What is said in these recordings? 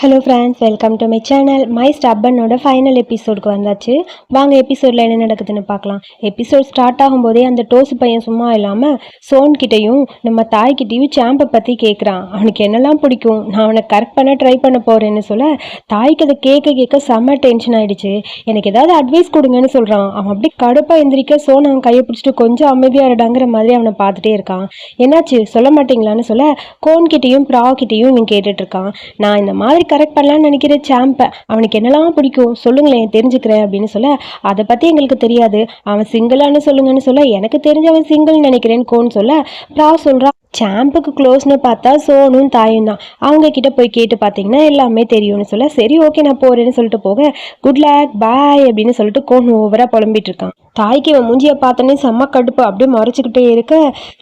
Hello friends welcome to my channel my ஸ்டப்பனோட final எபிசோடுக்கு வந்தாச்சு. வாங்க எபிசோடில் என்ன நடக்குதுன்னு பார்க்கலாம். எபிசோட் ஸ்டார்ட் ஆகும்போதே அந்த டோஸ் பையன் சும்மா இல்லாமல் சோன்கிட்டையும் நம்ம தாய்கிட்டையும் சாம்பை பற்றி கேட்குறான் அவனுக்கு என்னெல்லாம் பிடிக்கும்? நான் அவனை கரெக்ட் பண்ண ட்ரை பண்ண போகிறேன்னு சொல்ல தாய்க்கு அதை கேட்க கேட்க செம்ம டென்ஷன் ஆகிடுச்சு எனக்கு ஏதாவது அட்வைஸ் கொடுங்கன்னு சொல்கிறான் அவன் அப்படி கடுப்பாக எந்திரிக்க சோன் அவன் கையை பிடிச்சிட்டு கொஞ்சம் அமைதியாக இருடாங்கிற மாதிரி அவனை பார்த்துட்டே இருக்கான். என்னாச்சு? சொல்ல மாட்டீங்களான்னு சொல்ல கோன்கிட்டையும் ப்ராக்கிட்டையும் இவன் கேட்டுட்ருக்கான் நான் இந்த மாதிரி கரெக்ட் பண்ணலாம்னு நினைக்கிற சாம்பை. அவனுக்கு என்னெல்லாம் பிடிக்கும்? சொல்லுங்களேன் தெரிஞ்சுக்கிறேன் அப்படின்னு சொல்ல அதை பற்றி எங்களுக்கு தெரியாது. அவன் சிங்கிளான்னு சொல்லுங்கன்னு சொல்ல எனக்கு தெரிஞ்சவன் சிங்கிள்னு நினைக்கிறேன்னு கோன்னு சொல்ல ப்ரா சொல்கிறான் சாம்புக்கு க்ளோஸ்னு பார்த்தா சோனும் தாயும் தான். அவங்க கிட்ட போய் கேட்டு பார்த்தீங்கன்னா எல்லாமே தெரியும்னு சொல்ல சரி ஓகே நான் போறேன்னு சொல்லிட்டு போக. குட் லேக் பாய் அப்படின்னு சொல்லிட்டு கோன் ஓவரா புலம்பிட்டு இருக்கான். தாய்க்கு இவன் மூஞ்சியை பார்த்தோன்னே செம்ம கடுப்பு. அப்படியே மறைச்சிக்கிட்டே இருக்க.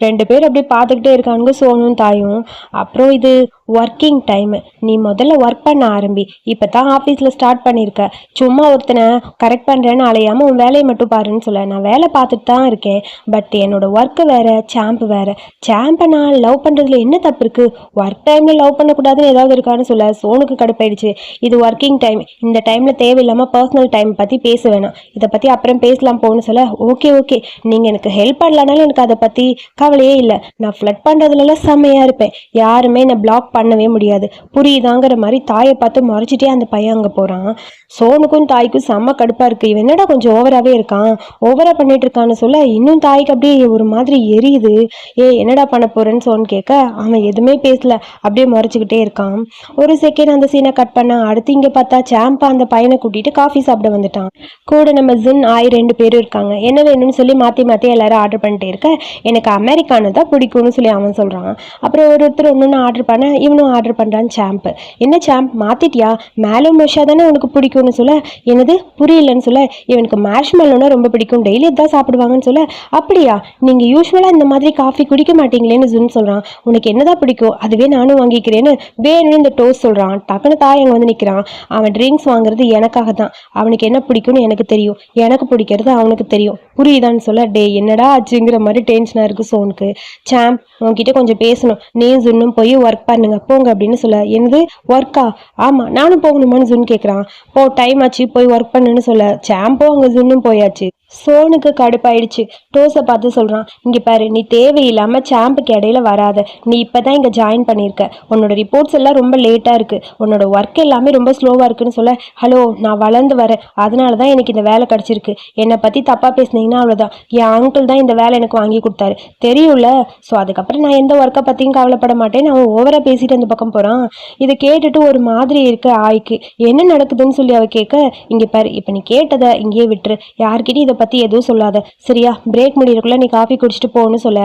ரெண்டு பேர் அப்படியே பார்த்துக்கிட்டே இருக்கானுங்க சோனும் தாயும். அப்புறம் இது ஒர்க்கிங் டைமு நீ முதல்ல ஒர்க் பண்ண ஆரம்பி. இப்போ தான் ஆஃபீஸில் ஸ்டார்ட் பண்ணியிருக்க சும்மா ஒருத்தனை கரெக்ட் பண்ணுறேன்னு அலையாமல் உன் வேலையை மட்டும் பாருன்னு சொல்ல. நான் வேலை பார்த்துட்டு தான் இருக்கேன். பட் என்னோட ஒர்க்கு வேறு சாம்பு வேறு. சாம்பை நான் லவ் பண்ணுறதுல என்ன தப்பு இருக்குது ஒர்க் டைமில் லவ் பண்ணக்கூடாதுன்னு ஏதாவது இருக்கான்னு சொல்ல சோனுக்கு கடுப்பாயிடுச்சு. இது ஒர்க்கிங் டைம் இந்த டைமில் தேவையில்லாமல் பர்சனல் டைம் பற்றி பேச வேணாம். இதை பற்றி அப்புறம் பேசலாம் போகணும்னு சொல்ல ஓகே ஓகே நீங்கள் எனக்கு ஹெல்ப் பண்ணலனாலும் எனக்கு அதை பற்றி கவலையே இல்லை. நான் ஃப்ளட் பண்ணுறதுலலாம் செம்மையாக இருப்பேன். யாருமே என்னை பிளாக் பண்ணவே முடியாது. புரியுதாங்கிற மாதிரி தாயை பார்த்து மறைச்சிட்டே அந்த பையன் அங்கே போகிறான் சோனுக்கும் தாய்க்கும் செம்ம கடுப்பாக இருக்குது இவன் என்னடா கொஞ்சம் ஓவராகவே இருக்கான்? ஓவராக பண்ணிட்டு இருக்கான்னு சொல்ல இன்னும் தாய்க்கு அப்படியே ஒரு மாதிரி எரியுது. ஏ என்னடா பண்ண போகிறேன்னு சோன் கேட்க அவன் எதுவுமே பேசல. அப்படியே முறைச்சிக்கிட்டே இருக்கான். ஒரு செகண்ட் அந்த சீனை கட் பண்ண அடுத்து இங்கே பார்த்தா சாம்பா அந்த பையனை கூட்டிட்டு காஃபி சாப்பிட வந்துட்டான். கூட நம்ம ஜின் ஆய் ரெண்டு பேரும் இருக்காங்க. என்ன வேணும்னு சொல்லி மாற்றி மாற்றி எல்லாரும் ஆர்டர் பண்ணிட்டே இருக்க. எனக்கு அமெரிக்கானு தான் பிடிக்கும்னு சொல்லி அவன் சொல்கிறான் அப்புறம் ஒருத்தர் ஒன்று ஆர்டர் பண்ண இவனும் ஆர்டர் பண்ணுறான் சாம்ப். என்ன சாம்ப்? மாற்றிட்டியா மேலும் மோஷா தானே உனக்கு பிடிக்கும்னு சொல்ல? என்னது? புரியலன்னு சொல்ல? இவனுக்கு மேஷ் மெல்லோனா ரொம்ப பிடிக்கும். டெய்லி இதான் சாப்பிடுவாங்கன்னு சொல்ல? அப்படியா? நீங்கள் யூஸ்வலாக இந்த மாதிரி காஃபி குடிக்க மாட்டீங்களேன்னு ஜுன் சொல்கிறான் உனக்கு என்னதான் பிடிக்கும்? அதுவே நானும் வாங்கிக்கிறேன்னு வேணும்னு இந்த டோஸ் சொல்கிறான் டக்குனு தாய் அங்கே வந்து நிற்கிறான் அவன் ட்ரிங்க்ஸ் வாங்குறது எனக்காக தான் அவனுக்கு என்ன பிடிக்கும்னு எனக்கு தெரியும். எனக்கு பிடிக்கிறது அவனுக்கு தெரியும். புரியுதான்னு சொல்ல டே என்னடா ஆச்சுங்கிற மாதிரி டென்ஷனாக இருக்குது சோனுக்கு. சாம் உன்கிட்ட கொஞ்சம் பேசணும். நீ ஜுன்னும் போய் ஒர்க் பண்ணுங்க. போங்க அப்படின்னு சொல்ல என்னது? ஒர்க்கா ஆமாம் நானும் போகணுமான்னு ஜுன் கேட்குறான் போ டைம் ஆச்சு. போய் ஒர்க் பண்ணுன்னு சொல்ல சாம்போ அங்கே ஜுன்னும் போயாச்சு. சோனுக்கு கடுப்பாயிடுச்சு. டோஸை பார்த்து சொல்கிறான் இங்கே பாரு நீ தேவையில்லாமல் சாம்புக்கு இடையில வராத. நீ இப்போ தான் இங்கே ஜாயின் பண்ணியிருக்க உன்னோட ரிப்போர்ட்ஸ் எல்லாம் ரொம்ப லேட்டாக இருக்குது உன்னோட ஒர்க் எல்லாமே ரொம்ப ஸ்லோவாக இருக்குன்னு சொல்ல ஹலோ நான் வளர்ந்து வரேன். அதனால தான் எனக்கு இந்த வேலை கிடச்சிருக்கு. என்னை பற்றி தப்பாக பேசுனீங்கன்னா அவ்வளோதான் என் அங்கிள் தான் இந்த வேலை எனக்கு வாங்கி கொடுத்தாரு. தெரியும்ல? ஸோ அதுக்கப்புறம் நான் எந்த ஒர்க்கை பற்றியும் கவலைப்பட மாட்டேன். அவன் ஓவராக பேசிட்டு அந்த பக்கம் போகிறான் இதை கேட்டுட்டு ஒரு மாதிரி இருக்க ஆய்க்கு. என்ன நடக்குதுன்னு சொல்லி அவள் கேட்க இங்கே பாரு இப்போ நீ கேட்டதை இங்கேயே விட்டுரு. யார்கிட்டையும் இதை பற்றி எதுவும் சொல்லாத. சரியா? பிரேக் முடியறக்குள்ள நீ காஃபி குடிச்சிட்டு போகணும்னு சொல்ல.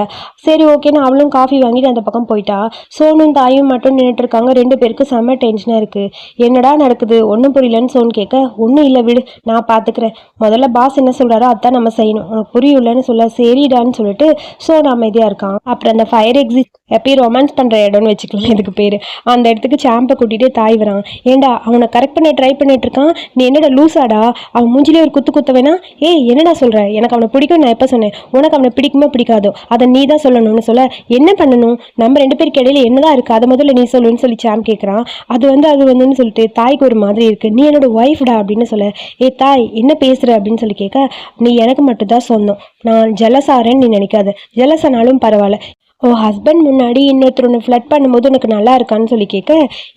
சரி ஓகேன்னு அவளும் காஃபி வாங்கிட்டு அந்த பக்கம் போயிட்டா. சோனும் தாயும் மட்டும் நின்றுட்டு இருக்காங்க ரெண்டு பேருக்கு செம்ம டென்ஷனாக இருக்குது என்னடா நடக்குது? ஒன்றும் புரியலன்னு சோன் கேட்க ஒன்றும் இல்லை விடு. நான் பார்த்துக்கிறேன் முதல்ல பாஸ் என்ன சொல்கிறாரோ அதான் நம்ம செய்யணும். புரியலன்னு சொல்ல சரிடான்னு சொல்லிட்டு சோன் அமைதியாக இருக்கான். அப்புறம் அந்த ஃபயர் எக்ஸிட் எப்பயும் ரொமான்ஸ் பண்ணுற இடம்னு வச்சுக்கலாம் இதுக்கு பேர். அந்த இடத்துக்கு சாம்பை கூட்டிகிட்டே தாய் வரான். ஏண்டா அவனை கரெக்ட் பண்ண ட்ரை பண்ணிட்டு இருக்கான்? நீ என்னடா லூசாடா அவன் மூஞ்சிலே ஒரு குத்து குத்த வேணா? ஏய் என்னடா சொல்கிற எனக்கு அவனை பிடிக்கும் நான் எப்போ சொன்னேன்? உனக்கு அவனை பிடிக்குமா பிடிக்காதோ? அதை நீ தான் சொல்லணும்னு சொல்ல. என்ன பண்ணணும்? நம்ம ரெண்டு பேருக்கு இடையில என்னதான் இருக்குது அதை முதல்ல நீ சொல்லுன்னு சொல்லி சாம் கேட்குறான் அது வந்து அது வந்துன்னு சொல்லிட்டு தாய்க்கு ஒரு மாதிரி இருக்குது நீ என்னோட ஒய்ஃப்டா அப்படின்னு சொல்ல. ஏ தாய் என்ன பேசுகிற அப்படின்னு சொல்லி கேட்க நீ எனக்கு மட்டும்தான் சொன்னோம் நான் ஜலசாரன்னு நீ நினைக்காத. ஜலசானாலும் பரவாயில்ல. ஓ ஹஸ்பண்ட் முன்னாடி இன்னொருத்தர் ஒன்று ஃப்ளட் பண்ணும்போது உனக்கு நல்லா இருக்கான்னு சொல்லி கேட்க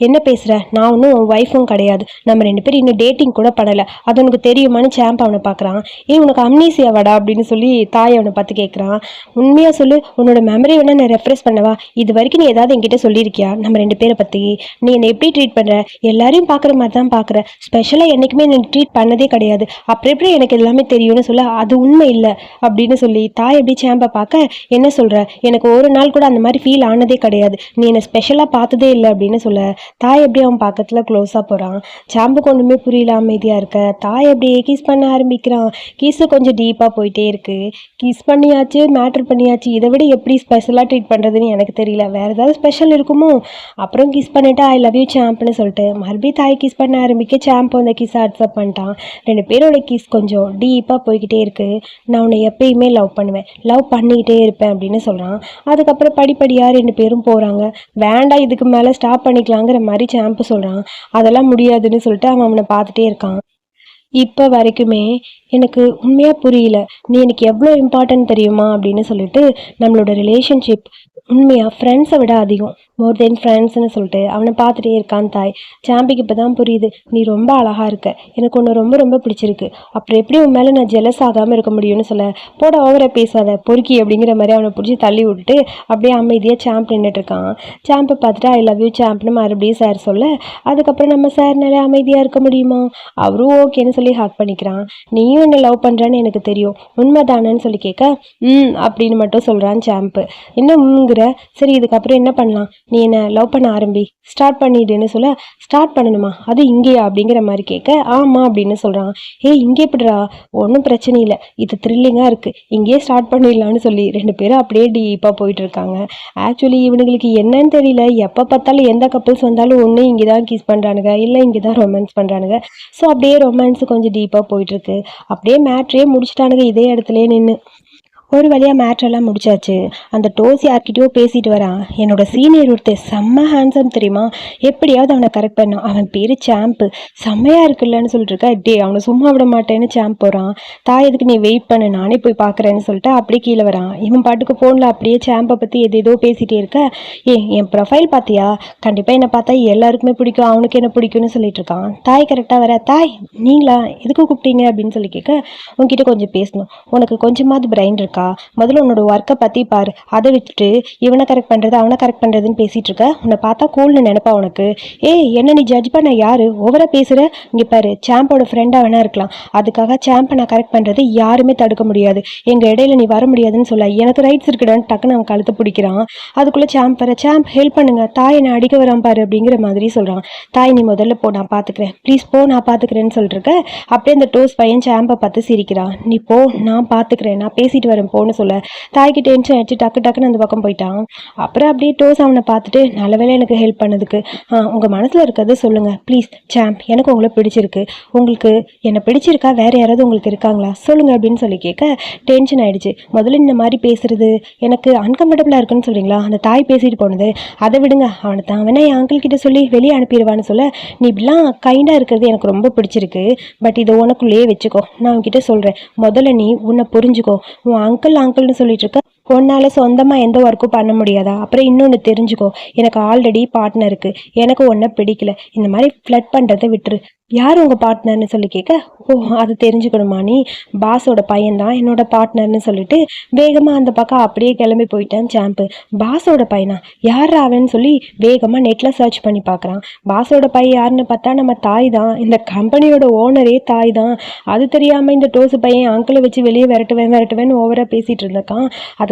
என்ன பேசுகிற நான் ஒன்றும் உன் ஒய்ஃபும் கிடையாது. நம்ம ரெண்டு பேரும் இன்னும் டேட்டிங் கூட பண்ணலை அது உனக்கு தெரியுமான்னு சாம்ப் அவனை பார்க்குறான். ஏ உனக்கு அம்னீசியா வாடா? அப்படின்னு சொல்லி தாய் அவனை பார்த்து கேட்குறான். உண்மையாக சொல்லு உன்னோட மெமரி வேணால் நான் ரெஃப்ரெஸ் பண்ணவா? இது வரைக்கும் நீ ஏதாவது என்கிட்ட சொல்லியிருக்கியா? நம்ம ரெண்டு பேரை பற்றி நீ என்னை எப்படி ட்ரீட் பண்ணுற எல்லாரையும் பார்க்குற மாதிரி தான் பார்க்குற. ஸ்பெஷலாக என்றைக்குமே என்னை ட்ரீட் பண்ணதே கிடையாது. அப்புறம் எப்படி எனக்கு எல்லாமே தெரியும்னு சொல்ல அது உண்மை இல்லை. அப்படின்னு சொல்லி தாய் எப்படி சாம்பை பார்க்க என்ன சொல்கிற எனக்கு ஒரு நாள் கூட அந்த மாதிரி ஃபீல் ஆனதே கிடையாது. நீ என்னை ஸ்பெஷலாக பார்த்ததே இல்லை அப்படின்னு சொல்ல. தாய் எப்படி அவன் பக்கத்தில் க்ளோஸாக போகிறான் சாம்புக்கு ஒன்றுமே புரியல அமைதியாக இருக்க. தாய் அப்படியே கிஸ் பண்ண ஆரம்பிக்கிறான். கீஸு கொஞ்சம் டீப்பாக போயிட்டே இருக்கு. கிஸ் பண்ணியாச்சு மேட்ரு பண்ணியாச்சு. இதை விட எப்படி ஸ்பெஷலாக ட்ரீட் பண்ணுறதுன்னு எனக்கு தெரியல. வேறு ஏதாவது ஸ்பெஷல் இருக்குமோ? அப்புறம் கிஸ் பண்ணிவிட்டு ஐ லவ் யூ சாம்ப்னு சொல்லிட்டு. மறுபடியும் தாய் கிஸ் பண்ண ஆரம்பிக்க சாம்ப் அந்த கிஸ் அக்செப்ட் பண்ணிட்டான். ரெண்டு பேரோட கிஸ் கொஞ்சம் டீப்பாக போய்கிட்டே இருக்குது நான் உன்னை எப்பயுமே லவ் பண்ணுவேன். லவ் பண்ணிக்கிட்டே இருப்பேன் அப்படின்னு சொல்கிறான் அதுக்கு அதுக்கப்புறம் படிப்படியாக ரெண்டு பேரும் போகிறாங்க வேண்டாம் இதுக்கு மேலே ஸ்டாப் பண்ணிக்கலாங்கிற மாதிரி சாம்பு சொல்கிறான் அதெல்லாம் முடியாதுன்னு சொல்லிட்டு அவன் அவனை பார்த்துட்டே இருக்கான். இப்போ வரைக்குமே எனக்கு உண்மையாக புரியல. நீ எனக்கு எவ்வளோ இம்பார்ட்டன்ட் தெரியுமா அப்படின்னு சொல்லிட்டு நம்மளோட ரிலேஷன்ஷிப் உண்மையாக ஃப்ரெண்ட்ஸை விட அதிகம். மோர் தென் ஃப்ரெண்ட்ஸ்னு சொல்லிட்டு அவனை பார்த்துட்டே இருக்கான் தாய். சாம்பிக்கு இப்போ தான் புரியுது. நீ ரொம்ப அழகாக இருக்க. எனக்கு ஒன்று ரொம்ப ரொம்ப பிடிச்சிருக்கு. அப்புறம் எப்படி உன் மேலே நான் ஜெலஸ் ஆகாமல் இருக்க முடியும்னு சொல்ல. போட ஓவரை பேசாத. பொறுக்கி அப்படிங்கிற மாதிரி அவனை பிடிச்சி தள்ளி விட்டுட்டு அப்படியே அமைதியாக சாம்ப் நின்றுட்டுருக்கான் சாம்பை பார்த்துட்டு ஐ லவ் யூ சாம்ப்னு மறுபடியும் சார் சொல்ல. அதுக்கப்புறம் நம்ம சார்னால அமைதியாக இருக்க முடியுமா? அவரும் ஓகேன்னு சொல்லி ஹக் பண்ணிக்கிறான். நீயும் என்ன லவ் பண்ணுறான்னு எனக்கு தெரியும். உண்மைதானேன்னு சொல்லி கேட்க ம் அப்படின்னு மட்டும் சொல்கிறான் சாம்பு இன்னும் உம்ங்கிற சரி இதுக்கப்புறம் என்ன பண்ணலாம்? நீ என்ன லவ் பண்ண ஆரம்பி? ஸ்டார்ட் பண்ணிடுன்னு சொல்ல ஸ்டார்ட் பண்ணணுமா? அது இங்கேயா? அப்படிங்கிற மாதிரி கேட்க ஆமாம் அப்படின்னு சொல்கிறான் ஏய் இங்கே எப்படிடா? ஒன்றும் பிரச்சனை இல்லை. இது த்ரில்லிங்காக இருக்குது இங்கேயே ஸ்டார்ட் பண்ணிடலான்னு சொல்லி ரெண்டு பேரும் அப்படியே டீப்பாக போயிட்டு இருக்காங்க. ஆக்சுவலி இவனுங்களுக்கு என்னன்னு தெரியல. எப்போ பார்த்தாலும் எந்த கப்புள்ஸ் வந்தாலும் ஒன்று இங்கே தான் கிஸ் பண்ணுறானுங்க இல்லை இங்கே தான் ரொமான்ஸ் பண்ணுறானுங்க ஸோ அப்படியே ரொமான்ஸ் கொஞ்சம் டீப்பாக போயிட்டுருக்கு அப்படியே மேட்ரே முடிச்சிட்டானுங்க இதே இடத்துலயே நின்று ஒரு வழியாக மேட்ரெல்லாம் முடிச்சாச்சு. அந்த டோஸ் யார்கிட்டயோ பேசிட்டு வரான். என்னோட சீனியர் ஒருத்தர் செம்ம ஹேண்ட்ஸம் தெரியுமா? எப்படியாவது அவனை கரெக்ட் பண்ணும் அவன் பேர் சாம்பு செம்மையாக இருக்குல்லன்னு சொல்லிட்டு இருக்கா டே அவனை சும்மா விட மாட்டேன்னு சாம்ப் போகிறான் தாய் எதுக்கு நீ வெயிட் பண்ணு? நானே போய் பார்க்குறேன்னு சொல்லிட்டு அப்படியே கீழே வரான். இவன் பாட்டுக்கு ஃபோனில் அப்படியே சாம்பை பற்றி எது ஏதோ பேசிகிட்டே இருக்க. ஏ என் ப்ரொஃபைல் பார்த்தியா கண்டிப்பாக என்னை பார்த்தா எல்லாருக்குமே பிடிக்கும். அவனுக்கு என்ன பிடிக்கும்னு சொல்லிட்டு இருக்கான். தாய் கரெக்டாக வர தாய் நீங்களா? எதுக்கு கூப்பிட்டீங்க? அப்படின்னு சொல்லி கேட்க உன்கிட்ட கொஞ்சம் பேசணும். உனக்கு கொஞ்சமாவது பிரைன் இருக்கா? முதல்ல உன்னோட ஒர்க்கை பற்றி பாரு. அதை விட்டுட்டு இவனை கரெக்ட் பண்ணுறது அவனை கரெக்ட் பண்ணுறதுன்னு பேசிகிட்டு இருக்க. உன்னை பார்த்தா கூல்னு நினைப்பா உனக்கு. ஏய் என்ன நீ ஜட்ஜ் பண்ண? யாரு? ஓவராக பேசுகிற இங்கே பாரு சாம்போட ஃப்ரெண்டாக வேணா இருக்கலாம். அதுக்காக சாம்பை நான் கரெக்ட் பண்ணுறது யாருமே தடுக்க முடியாது. எங்கள் இடையில நீ வர முடியாதுன்னு சொல்ல. எனக்கு ரைட்ஸ் இருக்குடான்னு டக்குன்னு அவன் கழுத்து பிடிக்கிறான். அதுக்குள்ளே சாம்ப் வர சாம்ப் ஹெல்ப் பண்ணுங்க. தாய் என்னை அடிக்க வரான் பாரு அப்படிங்கிற மாதிரி சொல்கிறான் தாய் நீ முதல்ல போ நான் பார்த்துக்கிறேன் ப்ளீஸ் போ நான் பார்த்துக்கிறேன்னு சொல்லிருக்க அப்படியே அந்த டோஸ் பையன் சாம்பை பார்த்து சிரிக்கிறான். நீ போ நான் பார்த்துக்கிறேன் நான் பேசிட்டு வரேன் போன்னு சொல்ல. தாய்க்கு டென்ஷன் ஆயிடுச்சு டக்கு டக்குன்னு அந்த பக்கம் போயிட்டான். அப்புறம் அப்படியே டோஸ் அவனை பார்த்துட்டு நல்ல வேளை எனக்கு ஹெல்ப் பண்ணதுக்கு. ஆ உங்கள் மனசில் இருக்கிறத சொல்லுங்கள் ப்ளீஸ் சாம்ப் எனக்கு உங்களை பிடிச்சிருக்கு. உங்களுக்கு என்னை பிடிச்சிருக்கா? வேற யாராவது உங்களுக்கு இருக்காங்களா? சொல்லுங்க அப்படின்னு சொல்லி கேட்க டென்ஷன் ஆயிடுச்சு. முதல்ல இந்த மாதிரி பேசுறது எனக்கு அன்கம்ஃபர்டபுளாக இருக்குன்னு சொல்கிறீங்களா அந்த தாய் பேசிட்டு போனது அதை விடுங்க. அவனை தான் வேணா என் அங்கிள் கிட்ட சொல்லி வெளியே அனுப்பிடுவான்னு சொல்ல. நீ இப்படிலாம் கைண்டாக இருக்கிறது எனக்கு ரொம்ப பிடிச்சிருக்கு. பட் இதை உனக்குள்ளேயே வச்சுக்கோ. நான் அவன்கிட்ட சொல்கிறேன் முதல்ல நீ உன்னை புரிஞ்சுக்கோ. உன் அங்கிள் அங்கிள்னு சொல்லிட்டு இருக்க. உன்னால் சொந்தமாக எந்த ஒர்க்கும் பண்ண முடியாதா? அப்புறம் இன்னொன்று தெரிஞ்சுக்கோ. எனக்கு ஆல்ரெடி பார்ட்னர் இருக்குது எனக்கு ஒன்றை பிடிக்கல. இந்த மாதிரி ஃப்ளட் பண்ணுறதை விட்டுரு. யார் உங்கள் பார்ட்னர்னு சொல்லி கேட்க ஓ அது தெரிஞ்சுக்கணுமா நீ? பாஸோட பையன்தான் என்னோட பார்ட்னர்னு சொல்லிட்டு வேகமாக அந்த பக்கம் அப்படியே கிளம்பி போயிட்டான் சாம்பு பாஸோட பையனா? யார் அவன்னு சொல்லி வேகமாக நெட்டில் சர்ச் பண்ணி பார்க்குறான் பாஸோட பையன் யாருன்னு பார்த்தா நம்ம தாய் தான். இந்த கம்பெனியோட ஓனரே தாய் தான். அது தெரியாமல் இந்த டோஸு பையன் அங்கிளை வச்சு வெளியே விரட்டுவேன் விரட்டுவேன்னு ஓவராக பேசிகிட்டு இருந்திருக்கான்.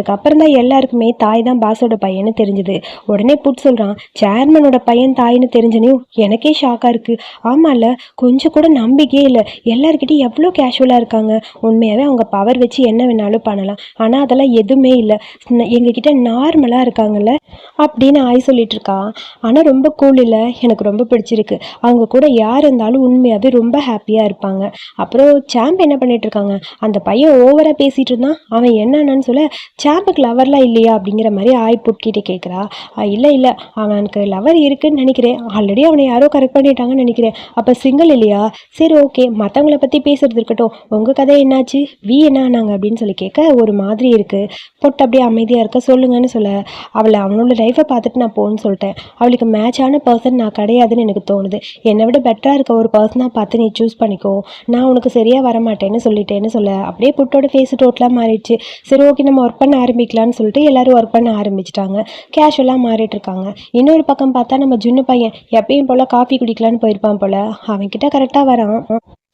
அதுக்கப்புறம் தான் எல்லாருக்குமே தாய் தான் பாஸோட பையன்னு தெரிஞ்சுது. உடனே புட் சொல்கிறான் சேர்மனோட பையன் தாய்னு தெரிஞ்சனையும் எனக்கே ஷாக்காக இருக்குது ஆமாம்ல கொஞ்சம் கூட நம்பிக்கையே இல்லை. எல்லாருக்கிட்டையும் எவ்வளோ கேஷுவலாக இருக்காங்க. உண்மையாகவே அவங்க பவர் வச்சு என்ன வேணாலும் பண்ணலாம். ஆனால் அதெல்லாம் எதுவுமே இல்லை. எங்ககிட்ட நார்மலாக இருக்காங்கல்ல? அப்படின்னு ஆய் சொல்லிட்டு இருக்கா. ஆனால் ரொம்ப கூல் இல்லை. எனக்கு ரொம்ப பிடிச்சிருக்கு. அவங்க கூட யார் இருந்தாலும் உண்மையாகவே ரொம்ப ஹாப்பியாக இருப்பாங்க. அப்புறம் சாம்ப் என்ன பண்ணிட்டு இருக்காங்க? அந்த பையன் ஓவராக பேசிகிட்டு இருந்தான். அவன் என்னன்னு சொல்ல சாம்புக்கு லவர்லாம் இல்லையா அப்படிங்கிற மாதிரி ஆய் புட்கிட்ட கேட்குறா இல்லை இல்லை. அவனுக்கு லவர் இருக்குன்னு நினைக்கிறேன். ஆல்ரெடி அவனை யாரோ கரெக்ட் பண்ணிட்டாங்கன்னு நினைக்கிறேன். அப்போ சிங்கிள் இல்லையா? சரி ஓகே மற்றவங்கள பற்றி பேசுறது இருக்கட்டும். உங்கள் கதை என்னாச்சு? வி என்ன ஆனாங்க அப்படின்னு சொல்லி கேட்க ஒரு மாதிரி இருக்குது பொட்டு அப்படியே அமைதியாக இருக்க சொல்லுங்கன்னு சொல்ல அவளை அவனோட லைஃப்பை பார்த்துட்டு நான் போகணும்னு சொல்லிட்டேன். அவளுக்கு மேட்சான பர்சன் நான் கிடையாதுன்னு எனக்கு தோணுது. என்னை விட பெட்டராக இருக்க ஒரு பர்சனாக பார்த்து நீ சூஸ் பண்ணிக்கோ. நான் உனக்கு சரியாக வரமாட்டேன்னு சொல்லிட்டேன்னு சொல்ல. அப்படியே புட்டோட ஃபேஸ் டோட்டலாக மாறிடுச்சு. சரி ஓகே நம்ம ஒர்க் பண்ண ஆரம்பிக்கலாம்னு சொல்லிட்டு எல்லாரும் ஒர்க் பண்ண ஆரம்பிச்சிட்டாங்க. கேஷுவலாக மாறிட்டு இருக்காங்க இன்னொரு பக்கம் பார்த்தா நம்ம ஜுன்னு பையன் எப்பயும் போல் காஃபி குடிக்கலான்னு போயிருப்பான் போல். அவன்கிட்ட கரெக்டாக வரான்.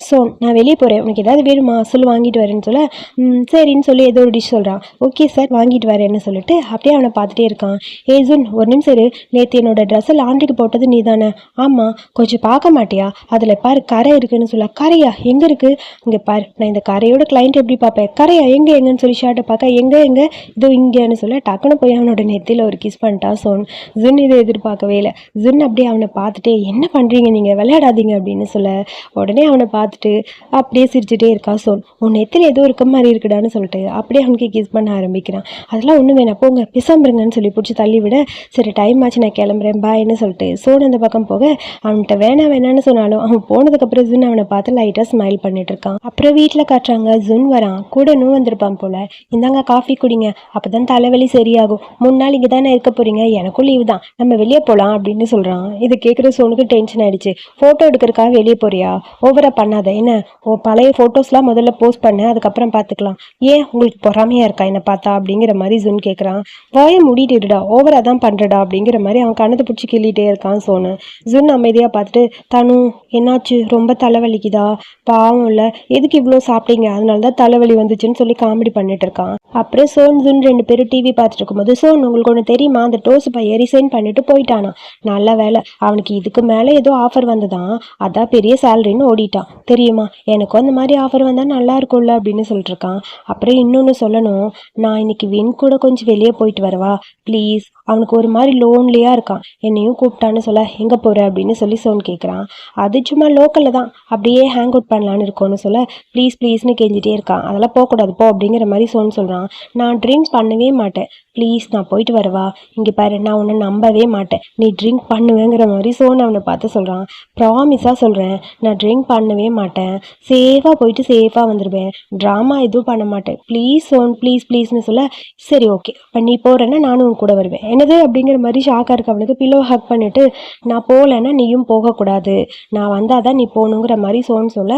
ஸோ நான் வெளியே போகிறேன் உனக்கு ஏதாவது வேணுமா? சொல்லு வாங்கிட்டு வரேன்னு சொல்ல. "ம், சரின்னு சொல்லி ஏதோ ஒரு டிஷ் சொல்கிறான் ஓகே சார் வாங்கிட்டு வரேன்னு சொல்லிட்டு அப்படியே அவனை பார்த்துட்டே இருக்கான். ஏ ஜுன் ஒரு நிமிஷம் இரு. நேற்று என்னோட ட்ரெஸ்ஸை லாண்ட்ரிக்கு போட்டது நீ தானே ஆமாம் கொஞ்சம் பார்க்க மாட்டியா? அதில் பாரு கரை இருக்குன்னு சொல்ல. கரையா? எங்கே இருக்குது இங்கே பாரு நான் இந்த கரையோட கிளைண்ட் எப்படி பார்ப்பேன்? கரையா? எங்கே எங்கேன்னு சொல்லி ஷர்ட்டை பார்க்க. எங்கே எங்கே? இதோ இங்கேன்னு சொல்ல டக்குன்னு போய் அவனோட நெத்தியில் ஒரு கிஸ் பண்ணிட்டான் சோன். ஜுன் இதை எதிர்பார்க்கவே இல்லை. ஜுன் அப்படியே அவனை பார்த்துட்டே என்ன பண்ணுறீங்க நீங்கள் விளையாடாதீங்க அப்படின்னு சொல்ல. உடனே அவனை பார்த்து பார்த்துட்டு அப்படியே சிரிச்சுட்டே இருக்கா. சோன் உன் நெத்தில ஏதோ இருக்க மாதிரி இருக்குடான்னு சொல்லிட்டு அப்படியே அவனுக்கு கிஸ் பண்ண ஆரம்பிக்கிறான். அதெல்லாம் ஒன்றும் வேணாம் போங்க பிசம்புருங்கன்னு சொல்லி பிடிச்சி தள்ளி விட சரி டைம் ஆச்சு நான் கிளம்புறேன் பாய்ன்னு சொல்லிட்டு சோன் அந்த பக்கம் போக அவன்கிட்ட வேணாம் வேணான்னு சொன்னாலும் அவன் போனதுக்கப்புறம் ஜுன் அவனை பார்த்து லைட்டாக ஸ்மைல் பண்ணிட்டு இருக்கான். அப்புறம் வீட்டில் காட்டுறாங்க ஜுன் வரான் கூட நூ வந்திருப்பான் போல. இந்தாங்க காஃபி குடிங்க அப்பதான் தலைவலி சரியாகும். மூணு நாள் இங்கே தானே இருக்க போறீங்க எனக்கும் லீவு தான். நம்ம வெளியே போகலாம் அப்படின்னு சொல்கிறான் இதை கேட்குற சோனுக்கு டென்ஷன் ஆயிடுச்சு. ஃபோட்டோ எடுக்கிறதுக்காக வெளியே போறியா? ஓவரா பண்ணாத என்ன ஓ பழைய ஃபோட்டோஸ்லாம் முதல்ல போஸ்ட் பண்ண அதுக்கப்புறம் பார்த்துக்கலாம் ஏன் உங்களுக்கு பொறாமையா இருக்கா என்னை பார்த்தா அப்படிங்கிற மாதிரி ஜுன் கேட்குறான் வாயை முடிட்டுடா ஓவராக தான் பண்ணுறடா அப்படிங்கிற மாதிரி அவன் கண்ணத்தை பிடிச்சி கிள்ளிட்டே இருக்கான் சோனு ஜுன் அமைதியாக பார்த்துட்டு தனு என்னாச்சு? ரொம்ப தலைவலிக்குதா? பாவம் இல்லை. எதுக்கு இவ்வளோ சாப்பிட்டீங்க? அதனால தான் தலைவலி வந்துச்சுன்னு சொல்லி காமெடி பண்ணிட்டு இருக்கான். அப்புறம் சோன் ஜுன் ரெண்டு பேரும் டிவி பார்த்துட்டு இருக்கும்போது சோன் உங்களுக்கு ஒன்று தெரியுமா? அந்த டோஸ் பையன் ரிசைன் பண்ணிட்டு போயிட்டானா நல்ல வேலை அவனுக்கு இதுக்கு மேலே ஏதோ ஆஃபர் வந்ததான் அதான் பெரிய சேலரின்னு ஓடிட்டான். தெரியுமா? எனக்கும் அந்த மாதிரி ஆஃபர் வந்தால் நல்லா இருக்கும்ல அப்படின்னு சொல்லிட்டுருக்கான். அப்புறம் இன்னொன்று சொல்லணும். நான் இன்னைக்கு வின் கூட கொஞ்சம் வெளியே போயிட்டு வரவா? ப்ளீஸ் அவனுக்கு ஒரு மாதிரி லோன்லியாக இருக்கான். என்னையும் கூப்பிட்டான்னு சொல்ல எங்கே போகிற அப்படின்னு சொல்லி சோன் கேட்குறான் அது சும்மா லோக்கலில் தான். அப்படியே ஹேங் அவுட் பண்ணலான்னு இருக்கோன்னு சொல்ல ப்ளீஸ் ப்ளீஸ்னு கெஞ்சிட்டே இருக்கான். அதெல்லாம் போகக்கூடாது. போ. அப்படிங்கிற மாதிரி சோன் சொல்கிறான் நான் ட்ரிங்க் பண்ணவே மாட்டேன். ப்ளீஸ் நான் போயிட்டு வரவா? இங்கே பாரு நான் உன்னை நம்பவே மாட்டேன். நீ ட்ரிங்க் பண்ணுவேங்கிற மாதிரி சோன் அவனை பார்த்து சொல்கிறான் ப்ராமிஸாக சொல்கிறேன் நான் ட்ரிங்க் பண்ணவே மாட்டேன். சேஃபாக போயிட்டு சேஃபாக வந்துடுவேன் ட்ராமா எதுவும் பண்ண மாட்டேன். ப்ளீஸ் சோன் ப்ளீஸ் ப்ளீஸ்னு சொல்ல சரி ஓகே இப்போ நீ போகிறேன்னா நானும் உன் கூட வருவேன். என்னது? அப்படிங்கிற மாதிரி ஷாக்காக இருக்கு அவனுக்கு பில்லோ ஹக் பண்ணிவிட்டு நான் போகலைன்னா நீயும் போகக்கூடாது. நான் வந்தால் தான் நீ போகணுங்கிற மாதிரி சோன் சொல்ல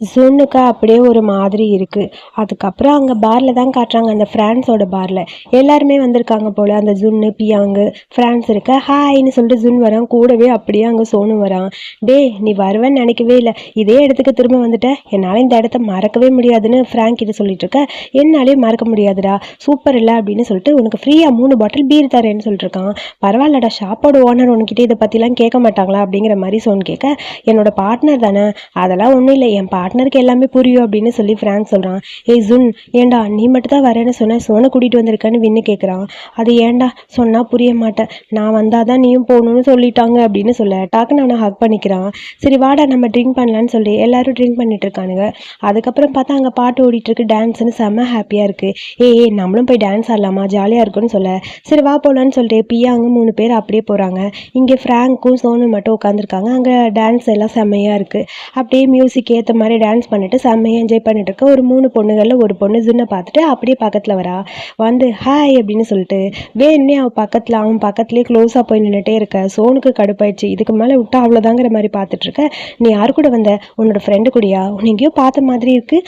ஜுன்னுக்கு அப்படியே ஒரு மாதிரி இருக்குது அதுக்கப்புறம் அங்கே பாரில் தான் காட்டுறாங்க அந்த ஃப்ரான்ஸோட பாரில் எல்லாருமே வந்திருக்காங்க போல். அந்த ஜுன்னு பியாங்கு ஃப்ரான்ஸ் இருக்க. ஹாய்னு சொல்லிட்டு ஜுன் வரான். கூடவே அப்படியே அங்கே சோனு வரான். டே நீ வருவேன்னு நினைக்கவே இல்லை. இதே இடத்துக்கு திரும்ப வந்துட்ட. என்னால் இந்த இடத்த மறக்கவே முடியாதுன்னு ஃப்ராங்க் கிட்ட சொல்லிட்டு இருக்க. என்னாலே மறக்க முடியாதுடா. சூப்பர் இல்லை அப்படின்னு சொல்லிட்டு உனக்கு ஃப்ரீயாக மூணு பாட்டில் பீர் தரேன்னு சொல்லிட்டு இருக்கான். பரவாயில்லடா ஷாப்போட ஓனர் உனக்கிட்ட இதை பற்றிலாம் கேட்க மாட்டாங்களா அப்படிங்கிற மாதிரி சோன் கேட்க என்னோட பார்ட்னர் தானே. அதெல்லாம் ஒன்றும் இல்லை. என் பார்ட்னருக்கு எல்லாமே புரியும் அப்படின்னு சொல்லி ஃப்ராங்க் சொல்கிறான் ஏய் ஜுன் ஏன்டா நீ மட்டும் தான் வரேன்னு சொன்ன சோனை கூட்டிகிட்டு வந்திருக்கேன்னு வின்னு கேட்குறான் அது ஏன்டா சொன்னால் புரிய மாட்டேன். நான் வந்தால் தான் நீயும் போகணும்னு சொல்லிட்டாங்க அப்படின்னு சொல்ல. டாக்குன்னு அவனை ஹக் பண்ணிக்கிறான். சரி வாடா நம்ம ட்ரிங்க் பண்ணலான்னு சொல்லி எல்லாரும் ட்ரிங்க் பண்ணிட்டு இருக்கானுங்க. அதுக்கப்புறம் பார்த்தா அங்கே பாட்டு ஓடிட்டுருக்கு டான்ஸ்னு செம்ம ஹாப்பியாக இருக்குது ஏய் ஏ நம்மளும் போய் டான்ஸ் ஆடலாமா? ஜாலியாக இருக்குன்னு சொல்ல. சரி வா போகலான்னு சொல்லிட்டு பியாங்க மூணு பேர் அப்படியே போகிறாங்க இங்கே ஃப்ராங்க்கும் சோனு மட்டும் உட்காந்துருக்காங்க அங்கே டான்ஸ் எல்லாம் செம்மையாக இருக்குது அப்படியே மியூசிக் ஏற்ற மாதிரி டான்ஸ் பண்ணிட்டு செம்மையாக என்ஜாய் பண்ணிட்டு இருக்க ஒரு மூணு பொண்ணுகளில் ஒரு பொண்ணு ஜுன்னை பார்த்துட்டு அப்படியே பக்கத்தில் வரா. வந்து ஹாய் அப்படின்னு சொல்லிட்டு வேணும்னே அவன் பக்கத்தில் அவன் பக்கத்துலேயே க்ளோஸாக போய் நின்றுட்டே இருக்க. சோனுக்கு கடுப்பாயிடுச்சு. இதுக்கு மேலே விட்டா அவ்வளோதாங்கிற மாதிரி பார்த்துட்டு இருக்க. நீ யாரு கூட வந்த? உன்னோட ஃப்ரெண்டு கூடயா? உன் எங்கேயோ பார்த்த மாதிரி இருக்கு.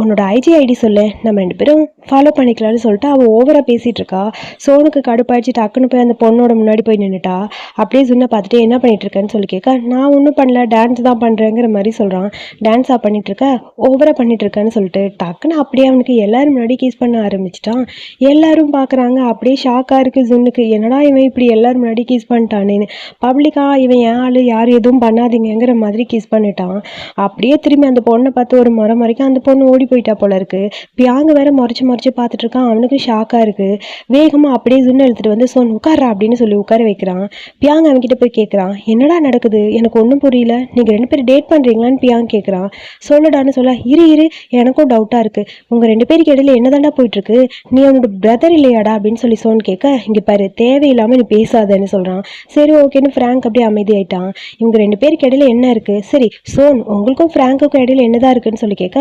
உன்னோட ஐஜி ஐடி சொல்லு. நம்ம ரெண்டு பேரும் ஃபாலோ பண்ணிக்கலாம்னு சொல்லிட்டு அவள் ஓவராக பேசிகிட்டு இருக்கா. சோனுக்கு கடுப்பாயிடுச்சு டக்குன்னு போய் அந்த பொண்ணோட முன்னாடி போய் நின்றுட்டா அப்படியே ஜுன்னை பார்த்துட்டு என்ன பண்ணிட்டு இருக்கேன்னு சொல்லி கேட்க நான் ஒன்றும் பண்ணல. டான்ஸ் தான் பண்ணுறேங்கிற மாதிரி சொல்கிறான் டான்ஸாக பண்ணிட்டு இருக்க ஓவராக பண்ணிட்டு சொல்லிட்டு டக்குன்னு அப்படியே அவனுக்கு எல்லாரும் முன்னாடி கீஸ் பண்ண ஆரம்பிச்சிட்டான். எல்லாரும் பார்க்குறாங்க அப்படியே ஷாக்காக இருக்குது ஜுன்னுக்கு. என்னடா இவன் இப்படி எல்லாரும் முன்னாடி கீஸ் பண்ணிட்டானேன்னு. பப்ளிக்காக இவன் ஏன் ஆளு யாரும் எதுவும் பண்ணாதீங்கங்கிற மாதிரி கீஸ் பண்ணிட்டான். அப்படியே திரும்பி அந்த பொண்ணை பார்த்து ஒரு முறை முறைக்கும் அந்த பொண்ணு ஓடி போயிட்டா போல இருக்கு. பியாங்க வேற முறைச்சி முறைச்சி பார்த்துட்ருக்கான் அவனுக்கு ஷாக்காக இருக்கு. வேகமாக அப்படியே ஜுன்னு எடுத்துகிட்டு வந்து சொன் உட்கார்றா அப்படின்னு சொல்லி உட்கார வைக்கிறான். பியாங்க அவன்கிட்ட போய் கேட்குறான் என்னடா நடக்குது? எனக்கு ஒன்றும் புரியல. நீங்கள் ரெண்டு பேரும் டேட் பண்ணுறீங்களான்னு பியாங் கேட்குறான் சொல்லுடான்னு சொல்ல இரு இரு எனக்கும் டவுட்டாக இருக்கு. உங்கள் ரெண்டு பேருக்கு இடையில என்னதாண்டா போயிட்டு இருக்கு நீ அவனோட பிரதர் இல்லையாடா அப்படின்னு சொல்லி சோன் கேட்க இங்கே பாரு தேவையில்லாமல் நீ பேசாதன்னு சொல்கிறான் சரி ஓகேன்னு ஃப்ராங்க் அப்படியே அமைதியாயிட்டான். இவங்க ரெண்டு பேருக்கு இடையில என்ன இருக்கு? சரி சோன் உங்களுக்கும் ஃப்ராங்குக்கும் இடையில என்னதான் இருக்குன்னு சொல்லி கேட்க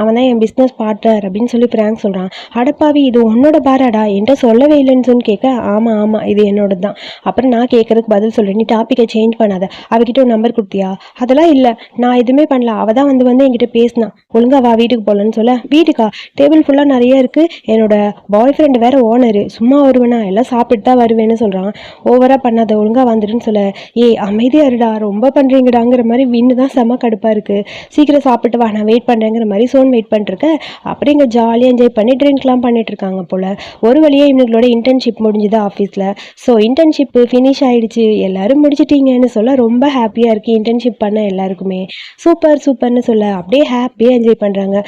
அவன் தான் என் பிஸ்னஸ் பார்ட்னர் அப்படின்னு சொல்லி ஃப்ராங்க் சொல்கிறான் அடப்பாவி இது உன்னோட பாராடா? என்கிட்ட சொல்லவே இல்லைன்னு சொல்லி கேட்க ஆமாம் ஆமாம் இது என்னோட தான். அப்புறம் நான் கேட்கறதுக்கு பதில் சொல்கிறேன் நீ டாப்பிக்கை சேஞ்ச் பண்ணாத. அவகிட்ட ஒரு நம்பர் கொடுத்தியா? அதெல்லாம் இல்லை. நான் எதுவுமே பண்ணல. அவள் தான் வந்து வந்து என்கிட்ட பேசினா ஒழுங்கா வா வீட்டுக்கு போகலன்னு சொல்ல. வீட்டுக்கா? டேபிள் ஃபுல்லாக நிறைய இருக்குது என்னோட பாய் ஃப்ரெண்டு வேற ஓனரு சும்மா வருவேனா? எல்லாம் சாப்பிட்டு தான் வருவேன்னு சொல்கிறான் ஓவராக பண்ணாத ஒழுங்கா வந்துடுன்னு சொல்ல. ஏய் அமைதியாக இருடா. ரொம்ப பண்ணுறீங்கடாங்கிற மாதிரி வின்னு தான் செம கடுப்பாக இருக்குது சீக்கிரம் சாப்பிட்டு வா. நான் வெயிட் பண்ணுறேங்கிற மாதிரி சோன் வெயிட் பண்ணிருக்கேன் அப்படியே இங்கே ஜாலியாக என்ஜாய் பண்ணி ட்ரிங்க்லாம் பண்ணிட்டு இருக்காங்க போல். ஒரு வழியாக இவங்களோட இன்டர்ன்ஷிப் முடிஞ்சுது ஆஃபீஸில் ஸோ இன்டர்ன்ஷிப் ஃபினிஷ் ஆகிடுச்சு எல்லாரும் முடிச்சிட்டீங்கன்னு சொல்ல ரொம்ப ஹாப்பியாக இருக்குது இன்டர்ன்ஷிப் பண்ண எல்லாருக்குமே. சூப்பர் சூப்பர்னு சொல்ல அப்படியே ஹாப்பியாக என்ஜாய் பண்ணுறாங்க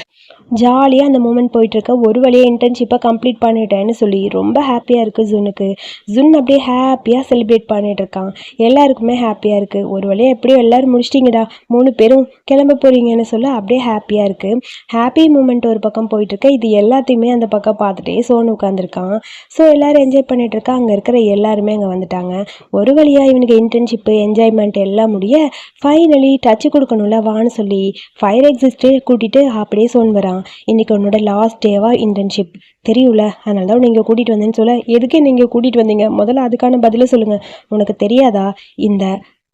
ஜாலியாக அந்த மூமெண்ட் போயிட்டுருக்கேன் ஒரு வழியாக இன்டர்ன்ஷிப்பை கம்ப்ளீட் பண்ணிட்டேன்னு சொல்லி ரொம்ப ஹாப்பியாக இருக்குது ஜுனுக்கு. ஜுன் அப்படியே ஹாப்பியாக செலிப்ரேட் பண்ணிட்டு இருக்கான் எல்லாருக்குமே ஹாப்பியாக இருக்குது ஒரு வழியாக எப்படியோ எல்லோரும் முடிச்சிட்டிங்கடா. மூணு பேரும் கிளம்ப போகிறீங்கன்னு சொல்ல அப்படியே ஹாப்பியாக இருக்குது ஹாப்பி மூமெண்ட் ஒரு பக்கம் போயிட்டுருக்கு. இது எல்லாத்தையுமே அந்த பக்கம் பார்த்துட்டே சோனு உட்காந்துருக்கான் ஸோ எல்லோரும் என்ஜாய் பண்ணிட்டு அங்கே இருக்கிற எல்லாருமே அங்கே வந்துட்டாங்க. ஒரு வழியாக இவனுக்கு இன்டர்ன்ஷிப்பு என்ஜாய்மெண்ட் எல்லாம் முடிய ஃபைனலி டச்சு கொடுக்கணும்ல வான்னு சொல்லி ஃபயர் எக்ஸிஸ்ட்டு கூட்டிகிட்டு அப்படியே சோன் வரான். இன்னைக்கு உன்னோட லாஸ்ட் டேவாக இன்டர்ன்ஷிப் தெரியும்ல? அதனால தான் நீங்கள் கூட்டிகிட்டு வந்தேன்னு சொல்ல. எதுக்கு நீங்கள் கூட்டிகிட்டு வந்தீங்க? முதல்ல அதுக்கான பதிலை சொல்லுங்கள் உனக்கு தெரியாதா? இந்த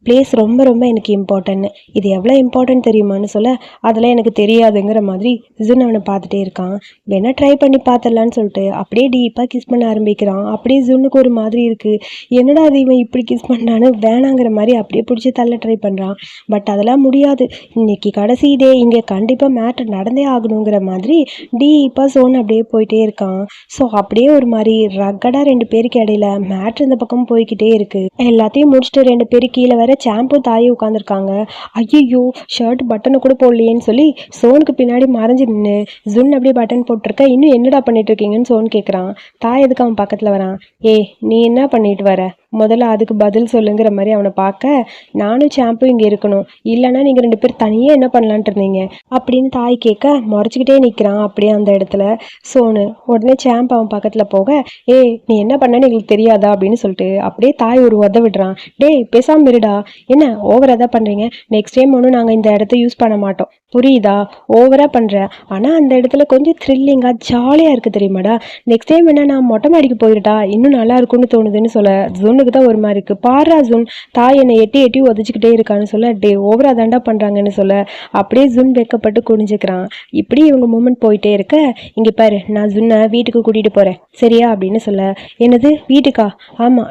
பிளேஸ் ரொம்ப ரொம்ப எனக்கு இம்பார்ட்டன்னு இது எவ்வளோ இம்பார்ட்டன்ட் தெரியுமான்னு சொல்ல அதெல்லாம் எனக்கு தெரியாதுங்கிற மாதிரி ஜின் அவனை பார்த்துட்டே இருக்கான். வேணா ட்ரை பண்ணி பார்த்துடலான்னு சொல்லிட்டு அப்படியே டீப்பாக கிஸ் பண்ண ஆரம்பிக்கிறான். அப்படியே ஜுன்னுக்கு ஒரு மாதிரி இருக்குது என்னடா அது இவன் இப்படி கிஸ் பண்ணான்னு வேணாங்கிற மாதிரி அப்படியே பிடிச்சி தள்ள ட்ரை பண்ணுறான் பட் அதெல்லாம் முடியாது. இன்னைக்கு கடைசி டே இங்கே கண்டிப்பாக மேட்ரு நடந்தே ஆகணுங்கிற மாதிரி டீப்பாக சோன் அப்படியே போயிட்டே இருக்கான். ஸோ அப்படியே ஒரு மாதிரி ரக்கடாக ரெண்டு பேருக்கு இடையில மேட்ரு இந்த பக்கம் போய்கிட்டே இருக்குது எல்லாத்தையும் முடிச்சுட்டு ரெண்டு பேரும் கீழே வர சாம்பு தாயி உட்காந்துருக்காங்க ஐயோ ஷர்ட் பட்டனை கூட போடலையேன்னு சொல்லி சோனுக்கு பின்னாடி மறைஞ்சு நின்று ஜுன் அப்படியே பட்டன் போட்டிருக்க இன்னும் என்னடா பண்ணிட்டு இருக்கீங்கன்னு சோன் கேட்குறான் தாய் எதுக்கு அவன் பக்கத்தில் வரான்? ஏய் நீ என்ன பண்ணிட்டு வர? முதல்ல அதுக்கு பதில் சொல்லுங்கிற மாதிரி அவனை பார்க்க நானும் சாம்பு இங்கே இருக்கணும். இல்லைன்னா நீங்கள் ரெண்டு பேரும் தனியாக என்ன பண்ணலான்ட்டு இருந்தீங்க? அப்படின்னு தாய் கேட்க முறைச்சிக்கிட்டே நிற்கிறான் அப்படியே அந்த இடத்துல. சோனு உடனே சாம்பு அவன் பக்கத்தில் போக ஏய் நீ என்ன பண்ணனு எங்களுக்கு தெரியாதா? அப்படின்னு சொல்லிட்டு அப்படியே தாய் ஒரு உத விடுறான். டேய் பேசாம இருடா. என்ன ஓவராக தான் பண்ணுறீங்க நெக்ஸ்ட் டைம் ஒன்றும் நாங்கள் இந்த இடத்த யூஸ் பண்ண மாட்டோம். புரியுதா? ஓவராக பண்ணுறேன் ஆனால் அந்த இடத்துல கொஞ்சம் த்ரில்லிங்காக ஜாலியாக இருக்குது தெரியுமாடா? நெக்ஸ்ட் டைம் என்ன நான் மொட்டை மாடிக்கு போயிட்டா இன்னும் நல்லா இருக்கும்னு தோணுதுன்னு சொல்ல ஜூனுக்கு தான் ஒரு மாதிரி இருக்குது பாரா ஜுன் தாய் என்னை எட்டி எட்டி உதச்சிக்கிட்டே இருக்கான்னு சொல்ல டே ஓவரா தாண்டா பண்ணுறாங்கன்னு சொல்ல. அப்படியே ஜுன் வைக்கப்பட்டு குனிஞ்சுக்கிறான். இப்படி இவங்க மூமெண்ட் போயிட்டே இருக்க இங்கே பாரு நான் ஜுன்னை வீட்டுக்கு கூட்டிகிட்டு போகிறேன் சரியா? அப்படின்னு சொல்ல என்னது வீட்டுக்கா? ஆமாம்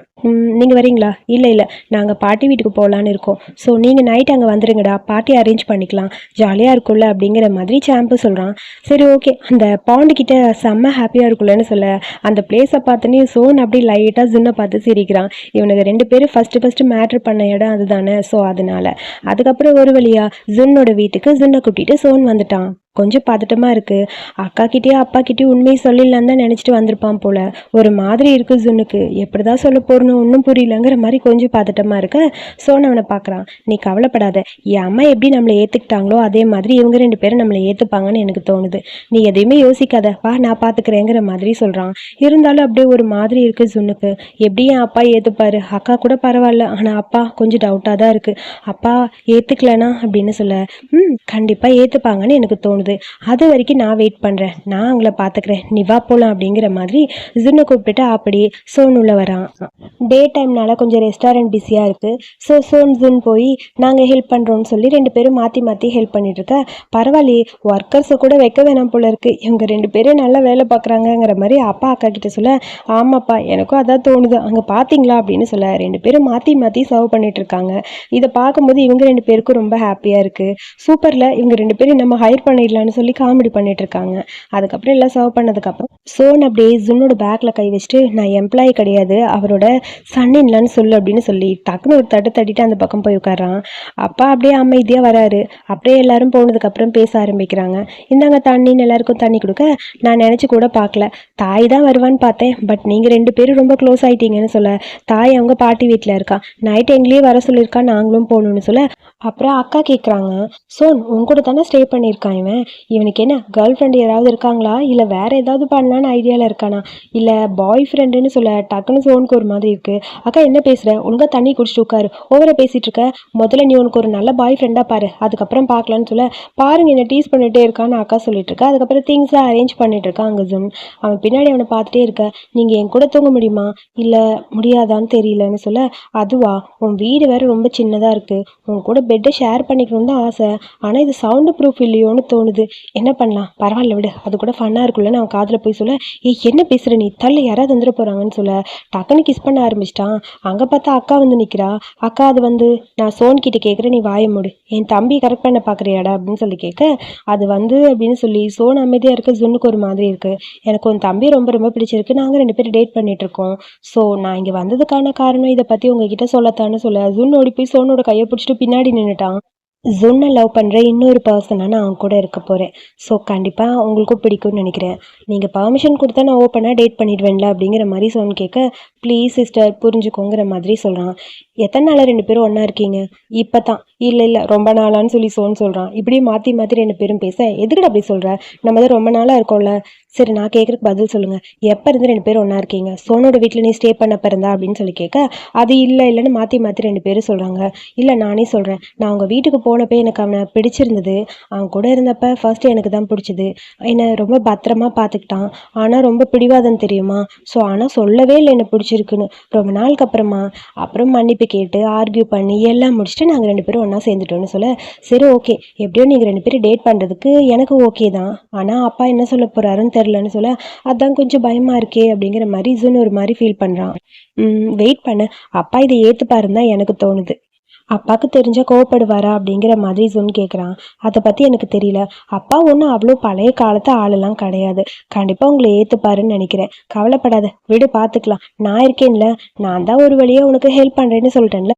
நீங்கள் வரீங்களா? இல்லை இல்லை. நாங்கள் பாட்டி வீட்டுக்கு போகலான்னு இருக்கோம். ஸோ நீங்கள் நைட் அங்கே வந்துடுங்கடா பாட்டி அரேஞ்ச் பண்ணிக்கலாம். ஜாலியாக இருக்கும்ல அப்படிங்கிற மாதிரி சாம்பு சொல்கிறான் சரி ஓகே அந்த பாண்டுக்கிட்ட செம்ம ஹாப்பியாக இருக்கும்லன்னு சொல்ல அந்த பிளேஸை பார்த்தோன்னே சோன் அப்படி லைட்டாக ஜுன்னை பார்த்து சிரிக்கிறான். இவனுக்கு ரெண்டு பேரும் ஃபஸ்ட்டு ஃபஸ்ட்டு மேட்ரு பண்ண இடம் அதுதானே. ஸோ அதனால. அதுக்கப்புறம் ஒரு வழியா ஜுன்னோட வீட்டுக்கு ஜுன்னை கூட்டிகிட்டு சோன் வந்துட்டான். கொஞ்சம் பதட்டமாக இருக்குது அக்கா கிட்டேயோ அப்பா கிட்டேயும் உண்மையை சொல்லிடலான்னு தான் நினச்சிட்டு வந்திருப்பான் போல். ஒரு மாதிரி இருக்குது ஜுன்னுக்கு. எப்படி தான் சொல்ல போறணும் ஒன்றும் புரியலங்கிற மாதிரி கொஞ்சம் பதட்டமாக இருக்க. சோனவனை பார்க்குறான் நீ கவலைப்படாத. என் அம்மா எப்படி நம்மளை ஏற்றுக்கிட்டாங்களோ அதே மாதிரி இவங்க ரெண்டு பேரும் நம்மளை ஏற்றுப்பாங்கன்னு எனக்கு தோணுது. நீ எதையுமே யோசிக்காத. வா நான் பார்த்துக்கிறேங்கிற மாதிரி சொல்கிறான் இருந்தாலும் அப்படியே ஒரு மாதிரி இருக்குது ஜுன்னுக்கு. எப்படி என் அப்பா ஏற்றுப்பாரு அக்கா கூட பரவாயில்ல. ஆனால் அப்பா கொஞ்சம் டவுட்டாக தான் இருக்குது அப்பா ஏற்றுக்கலனா அப்படின்னு சொல்ல. ம் கண்டிப்பாக ஏற்றுப்பாங்கன்னு எனக்கு தோணுது. அது வரைக்கும் நான் வெயிட் பண்ணுறேன் நான் அவங்கள பார்த்துக்கிறேன் நீ வா போகலாம் அப்படிங்கிற மாதிரி ஜுன்னை கூப்பிட்டுட்டு அப்படி சோன் உள்ள வரான். டே டைம்னால கொஞ்சம் ரெஸ்டாரண்ட் பிஸியாக இருக்குது ஸோ சோன் ஜுன் போய் நாங்கள் ஹெல்ப் பண்ணுறோம்னு சொல்லி ரெண்டு பேரும் மாற்றி மாற்றி ஹெல்ப் பண்ணிட்டு இருக்க. பரவாயில்லையே ஒர்க்கர்ஸை கூட வைக்க வேணாம் போல இருக்கு. இவங்க ரெண்டு பேரும் நல்லா வேலை பார்க்குறாங்கங்கிற மாதிரி அப்பா அக்கா கிட்ட சொல்ல ஆமாப்பா எனக்கும் அதான் தோணுது. அங்கே பார்த்தீங்களா அப்படின்னு சொல்ல ரெண்டு பேரும் மாற்றி மாற்றி சர்வ் பண்ணிட்டு இருக்காங்க. இதை பார்க்கும்போது இவங்க ரெண்டு பேருக்கும் ரொம்ப ஹாப்பியாக இருக்குது சூப்பரில் இவங்க ரெண்டு பேரும் நம்ம ஹையர் பண்ணிடலாம்னு சொல்லி காமெடி பண்ணிட்டு இருக்காங்க அதுக்கப்புறம் எல்லாம் சர்வ் பண்ணதுக்கப்புறம் சோன் அப்படியே ஜுன்னோட பேக்கில் கை வச்சுட்டு நான் எம்ப்ளாயி கிடையாது அவரோட சன் இல்லைன்னு சொல்லு அப்படின்னு சொல்லி டக்குன்னு ஒரு தட்டு தட்டிட்டு அந்த பக்கம் போய் உட்காரான் அப்பா அப்படியே அமைதியாக வராரு. அப்படியே எல்லாரும் போனதுக்கப்புறம் பேச ஆரம்பிக்கிறாங்க. இந்தாங்க தண்ணின்னு எல்லாருக்கும் தண்ணி கொடுக்க. நான் நினச்சி கூட பார்க்கல. தாய் தான் வருவான்னு பார்த்தேன். பட் நீங்கள் ரெண்டு பேரும் ரொம்ப க்ளோஸ் ஆயிட்டீங்கன்னு சொல்ல தாய் அவங்க பாட்டி வீட்டில் இருக்கா. நைட் எங்களையே வர சொல்லியிருக்கா. நாங்களும் போகணும்னு சொல்ல அப்புறம் அக்கா கேட்குறாங்க சோன் உன் கூட தானே ஸ்டே பண்ணியிருக்கான் இவன்? இவனுக்கு என்ன கேர்ள் ஃப்ரெண்டு யாராவது இருக்காங்களா? இல்லை வேற ஏதாவது பண்ணலான்னு ஐடியாவில் இருக்கானா? இல்லை பாய் ஃப்ரெண்டுன்னு சொல்ல டக்குன்னு சோனுக்கு ஒரு மாதிரி இருக்கு. அக்கா என்ன பேசுகிற ஒழுங்கா தண்ணி குடிச்சிட்டு உட்காரு. ஓவராக பேசிகிட்டு இருக்க. முதல்ல நீ உனக்கு ஒரு நல்ல பாய் ஃப்ரெண்டாக பாரு. அதுக்கப்புறம் பார்க்கலான்னு சொல்ல பாருங்க என்ன டீஸ் பண்ணிகிட்டே இருக்கான்னு அக்கா சொல்லிட்டு இருக்கா. அதுக்கப்புறம் திங்ஸ்லாம் அரேஞ்ச் பண்ணிட்டு இருக்கான் அங்கே ஜுன் அவன் பின்னாடி அவனை பார்த்துட்டே இருக்க. நீங்கள் என் கூட தூங்க முடியுமா? இல்லை முடியாதான்னு தெரியலன்னு சொல்ல அதுவா உன் வீடு வேற ரொம்ப சின்னதாக இருக்குது உன் கூட பெட்டை ஷேர் பண்ணிக்கணும்னு தான் ஆசை. ஆனால் இது சவுண்டு ப்ரூஃப் இல்லையோன்னு தோணுது. என்ன பண்ணலாம்? பரவாயில்ல விடு. அது கூட ஃபன்னாக இருக்குல்ல அவன் காதில் போய் சொல்ல ஏ என்ன பேசுகிற நீ? தள்ள. யாராவது வந்துட போகிறாங்கன்னு சொல்ல. டக்குன்னு கிஸ் பண்ண ஆரம்பிச்சிட்டான். அங்கே பார்த்தா அக்கா வந்து நிற்கிறா அக்கா அது வந்து நான் சோன் கிட்ட கேட்குறேன் நீ வாய மூடு. என் தம்பி கரெக்ட் பண்ண பார்க்குறியாடா அப்படின்னு சொல்லி கேட்க அது வந்து அப்படின்னு சொல்லி சோன் அமைதியாக இருக்க ஜுன்னுக்கு ஒரு மாதிரி இருக்குது எனக்கு உன் தம்பி ரொம்ப ரொம்ப பிடிச்சிருக்கு. நாங்கள் ரெண்டு பேரும் டேட் பண்ணிகிட்ருக்கோம் ஸோ நான் இங்கே வந்ததுக்கான காரணம் இதை பற்றி உங்ககிட்ட சொல்லத்தான்னு சொல்ல. ஜுன் ஓடி போய் சோனோட கையை பிடிச்சிட்டு பின்னாடி நின்றுட்டான் ஜொன்னை லவ் பண்ணுற இன்னொரு பர்சனாக நான் அவங்க கூட இருக்க போகிறேன் ஸோ கண்டிப்பாக உங்களுக்கும் பிடிக்கும்னு நினைக்கிறேன். நீங்கள் பர்மிஷன் கொடுத்தா நான் ஓப்பனாக டேட் பண்ணிடுவேன்ல அப்படிங்கிற மாதிரி சொன்னு கேட்க ப்ளீஸ் சிஸ்டர் புரிஞ்சுக்கோங்கிற மாதிரி சொல்கிறான் எத்தனை நாளாக ரெண்டு பேரும் ஒன்றா இருக்கீங்க? இப்போ தான் இல்லை இல்லை ரொம்ப நாளான்னு சொல்லி சோன்னு சொல்கிறான் இப்படியே மாற்றி மாற்றி ரெண்டு பேரும் பேச எதுக்குடா அப்படி சொல்கிற நம்ம தான் ரொம்ப நாளாக இருக்கோம்ல. சரி நான் கேட்குறக்கு பதில் சொல்லுங்கள் எப்போ இருந்து ரெண்டு பேரும் ஒன்றா இருக்கீங்க? சோனோட வீட்டில் நீ ஸ்டே பண்ண பிறந்தா அப்படின்னு சொல்லி கேட்க அது இல்லை இல்லைன்னு மாற்றி மாற்றி ரெண்டு பேரும் சொல்கிறாங்க இல்லை நானே சொல்கிறேன் நான் அவங்க வீட்டுக்கு போனப்போ எனக்கு அவனை பிடிச்சிருந்தது. அவன் கூட இருந்தப்ப ஃபர்ஸ்ட் எனக்கு தான் பிடிச்சது. என்னை ரொம்ப பத்திரமா பார்த்துக்கிட்டான் ஆனால் ரொம்ப பிடிவாதம் தெரியுமா? ஸோ ஆனால் சொல்லவே இல்லை என்னை பிடிச்சிருக்குன்னு. ரொம்ப நாளுக்கு அப்புறமா. அப்புறம் மன்னிப்பு கேட்டு ஆர்கியூ பண்ணி எல்லாம் முடிச்சுட்டு நாங்கள் ரெண்டு பேரும் ஒன்றா சேர்ந்துட்டோன்னு சொல்ல சரி ஓகே எப்படியோ நீங்கள் ரெண்டு பேரும் டேட் பண்ணுறதுக்கு எனக்கு ஓகே தான். ஆனால் அப்பா என்ன சொல்ல போகிறாருன்னு தெரிலன்னு சொல்ல அதான் கொஞ்சம் பயமாக இருக்கே அப்படிங்கிற மாதிரி ஜுன் ஒரு மாதிரி ஃபீல் பண்ணுறான் வெயிட் பண்ண. அப்பா இதை ஏற்றுப்பாருன்னு தான் எனக்கு தோணுது. அப்பாவுக்கு தெரிஞ்சா கோவப்படுவாரா அப்படிங்கிற மாதிரி ஜுன் கேட்குறான் அதை பற்றி எனக்கு தெரியல. அப்பா ஒன்றும் அவ்வளோ பழைய காலத்து ஆளெல்லாம் கிடையாது. கண்டிப்பாக உங்களை ஏற்றுப்பாருன்னு நினைக்கிறேன். கவலைப்படாத. விடு பார்த்துக்கலாம் நான் இருக்கேன்ல. நான் தான் ஒரு வழியாக உனக்கு ஹெல்ப் பண்ணுறேன்னு சொல்லிட்டேன்ல.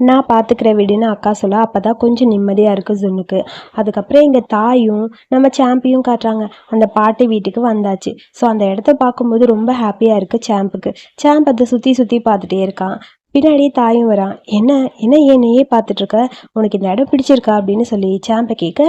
நான் பார்த்துக்கிற வீடுன்னு அக்கா சொல்ல அப்போ தான் கொஞ்சம் நிம்மதியாக இருக்குது ஜுன்னுக்கு. அதுக்கப்புறம் எங்கள் தாயும் நம்ம சாம்பியும் காட்டுறாங்க. அந்த பாட்டி வீட்டுக்கு வந்தாச்சு. ஸோ அந்த இடத்த பார்க்கும்போது ரொம்ப ஹாப்பியாக இருக்குது சாம்புக்கு. சாம்ப் அதை சுற்றி சுற்றி பார்த்துட்டே இருக்கான். பின்னாடியே தாயும் வரான். என்ன என்ன என்னையே பார்த்துட்டு இருக்க உனக்கு இந்த இடம் பிடிச்சிருக்கா? அப்படின்னு சொல்லி சாம்பை கேட்க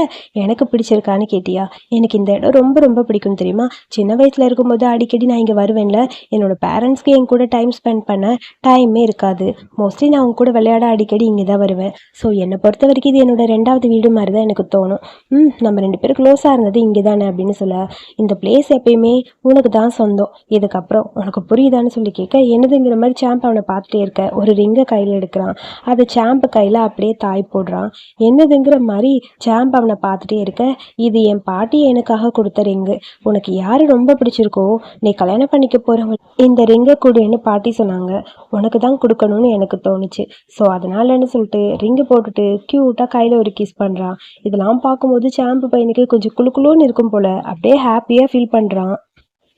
எனக்கு பிடிச்சிருக்கான்னு கேட்டியா? எனக்கு இந்த இடம் ரொம்ப ரொம்ப பிடிக்கும் தெரியுமா? சின்ன வயசில் இருக்கும்போது அடிக்கடி நான் இங்கே வருவேன்ல. என்னோட பேரண்ட்ஸ்க்கு என் கூட டைம் ஸ்பெண்ட் பண்ண டைமே இருக்காது. மோஸ்ட்லி நான் உங்க கூட விளையாட அடிக்கடி இங்கே தான் வருவேன். ஸோ என்னை பொறுத்த வரைக்கும் இது என்னோட ரெண்டாவது வீடு மாதிரி தான் எனக்கு தோணும். ம் நம்ம ரெண்டு பேரும் க்ளோஸாக இருந்தது இங்கே தானே? அப்படின்னு சொல்ல இந்த பிளேஸ் எப்பயுமே உனக்கு தான் சொந்தம். இதுக்கப்புறம் உனக்கு புரியுதான்னு சொல்லி கேட்க என்னதுங்கிற மாதிரி சாம்பை அவனை பார்த்துட்டே இருக்க. ஒரு ரிங்கை கையில் எடுக்கிறான். அதை சாம்பு கையில் அப்படியே தாய் போடுறான். என்னதுங்கிற மாதிரி சாம்ப் அவனை பார்த்துட்டே இருக்க இது என் பாட்டி எனக்காக கொடுத்த ரிங்கு உனக்கு யார் ரொம்ப பிடிச்சிருக்கோ நீ கல்யாணம் பண்ணிக்க போகிறவங்க இந்த ரிங்கை கொடுன்னு பாட்டி சொன்னாங்க. உனக்கு தான் கொடுக்கணும்னு எனக்கு தோணுச்சு. ஸோ அதனாலன்னு சொல்லிட்டு ரிங்கு போட்டுட்டு க்யூட்டாக கையில் ஒரு கிஸ் பண்ணுறான் இதெல்லாம் பார்க்கும்போது சாம்பு பையனுக்கு கொஞ்சம் குளு குளுன்னு இருக்கும் போல் அப்படியே ஹாப்பியாக ஃபீல் பண்ணுறான்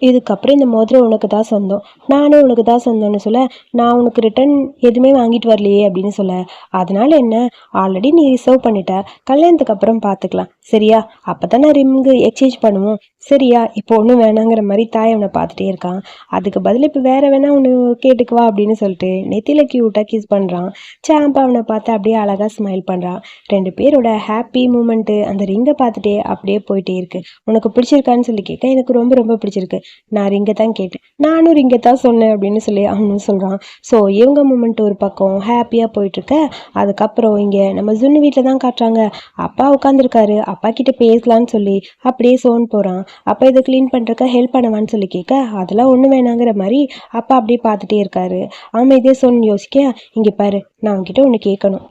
இதுக்கப்புறம் இந்த மோதிரம் உனக்கு தான் சொந்தம். நானும் உனக்கு தான் சொந்தம்னு சொல்ல நான் உனக்கு ரிட்டர்ன் எதுவுமே வாங்கிட்டு வரலையே அப்படின்னு சொல்ல. அதனால என்ன? ஆல்ரெடி நீ ரிசர்வ் பண்ணிட்ட. கல்யாணத்துக்கு அப்புறம் பார்த்துக்கலாம் சரியா? அப்போ தானே ரிங்கு எக்ஸ்சேஞ்ச் பண்ணுவோம். சரியா இப்போ ஒன்றும் வேணாங்கிற மாதிரி தாய் அவனை பார்த்துட்டே இருக்கான். அதுக்கு பதில் இப்போ வேற வேணா ஒன்று கேட்டுக்குவா அப்படின்னு சொல்லிட்டு நெத்தியில் க்யூட்டாக கிஸ் பண்ணுறான் சாம்பா அவனை பார்த்து அப்படியே அழகாக ஸ்மைல் பண்ணுறான் ரெண்டு பேரோட ஹாப்பி மூமெண்ட்டு அந்த ரிங்கை பார்த்துட்டே அப்படியே போயிட்டே இருக்கு. உனக்கு பிடிச்சிருக்கான்னு சொல்லி கேட்க எனக்கு ரொம்ப ரொம்ப பிடிச்சிருக்கு. நான் ரிங்கை தான் கேட்டேன். நானும் ரிங்கை தான் சொன்னேன் அப்படின்னு சொல்லி அவனும் சொல்கிறான் ஸோ இவங்க மூமெண்ட் ஒரு பக்கம் ஹாப்பியாக போயிட்டுருக்க. அதுக்கப்புறம் இங்கே நம்ம ஜுன்னு வீட்டில் தான் காட்டுறாங்க. அப்பா உட்காந்துருக்காரு அப்பா கிட்ட பேசலான்னு சொல்லி அப்படியே சோன் போகிறான் அப்போ இதை க்ளீன் பண்ணுறக்க ஹெல்ப் பண்ணவான்னு சொல்லி கேட்க அதெல்லாம் ஒன்றும் வேணாங்கிற மாதிரி அப்பா அப்படியே பார்த்துட்டே இருக்காரு. ஆமாம் இதே சொன்னு யோசிக்க இங்கே பாரு நான் உன்கிட்ட ஒன்று கேட்கணும்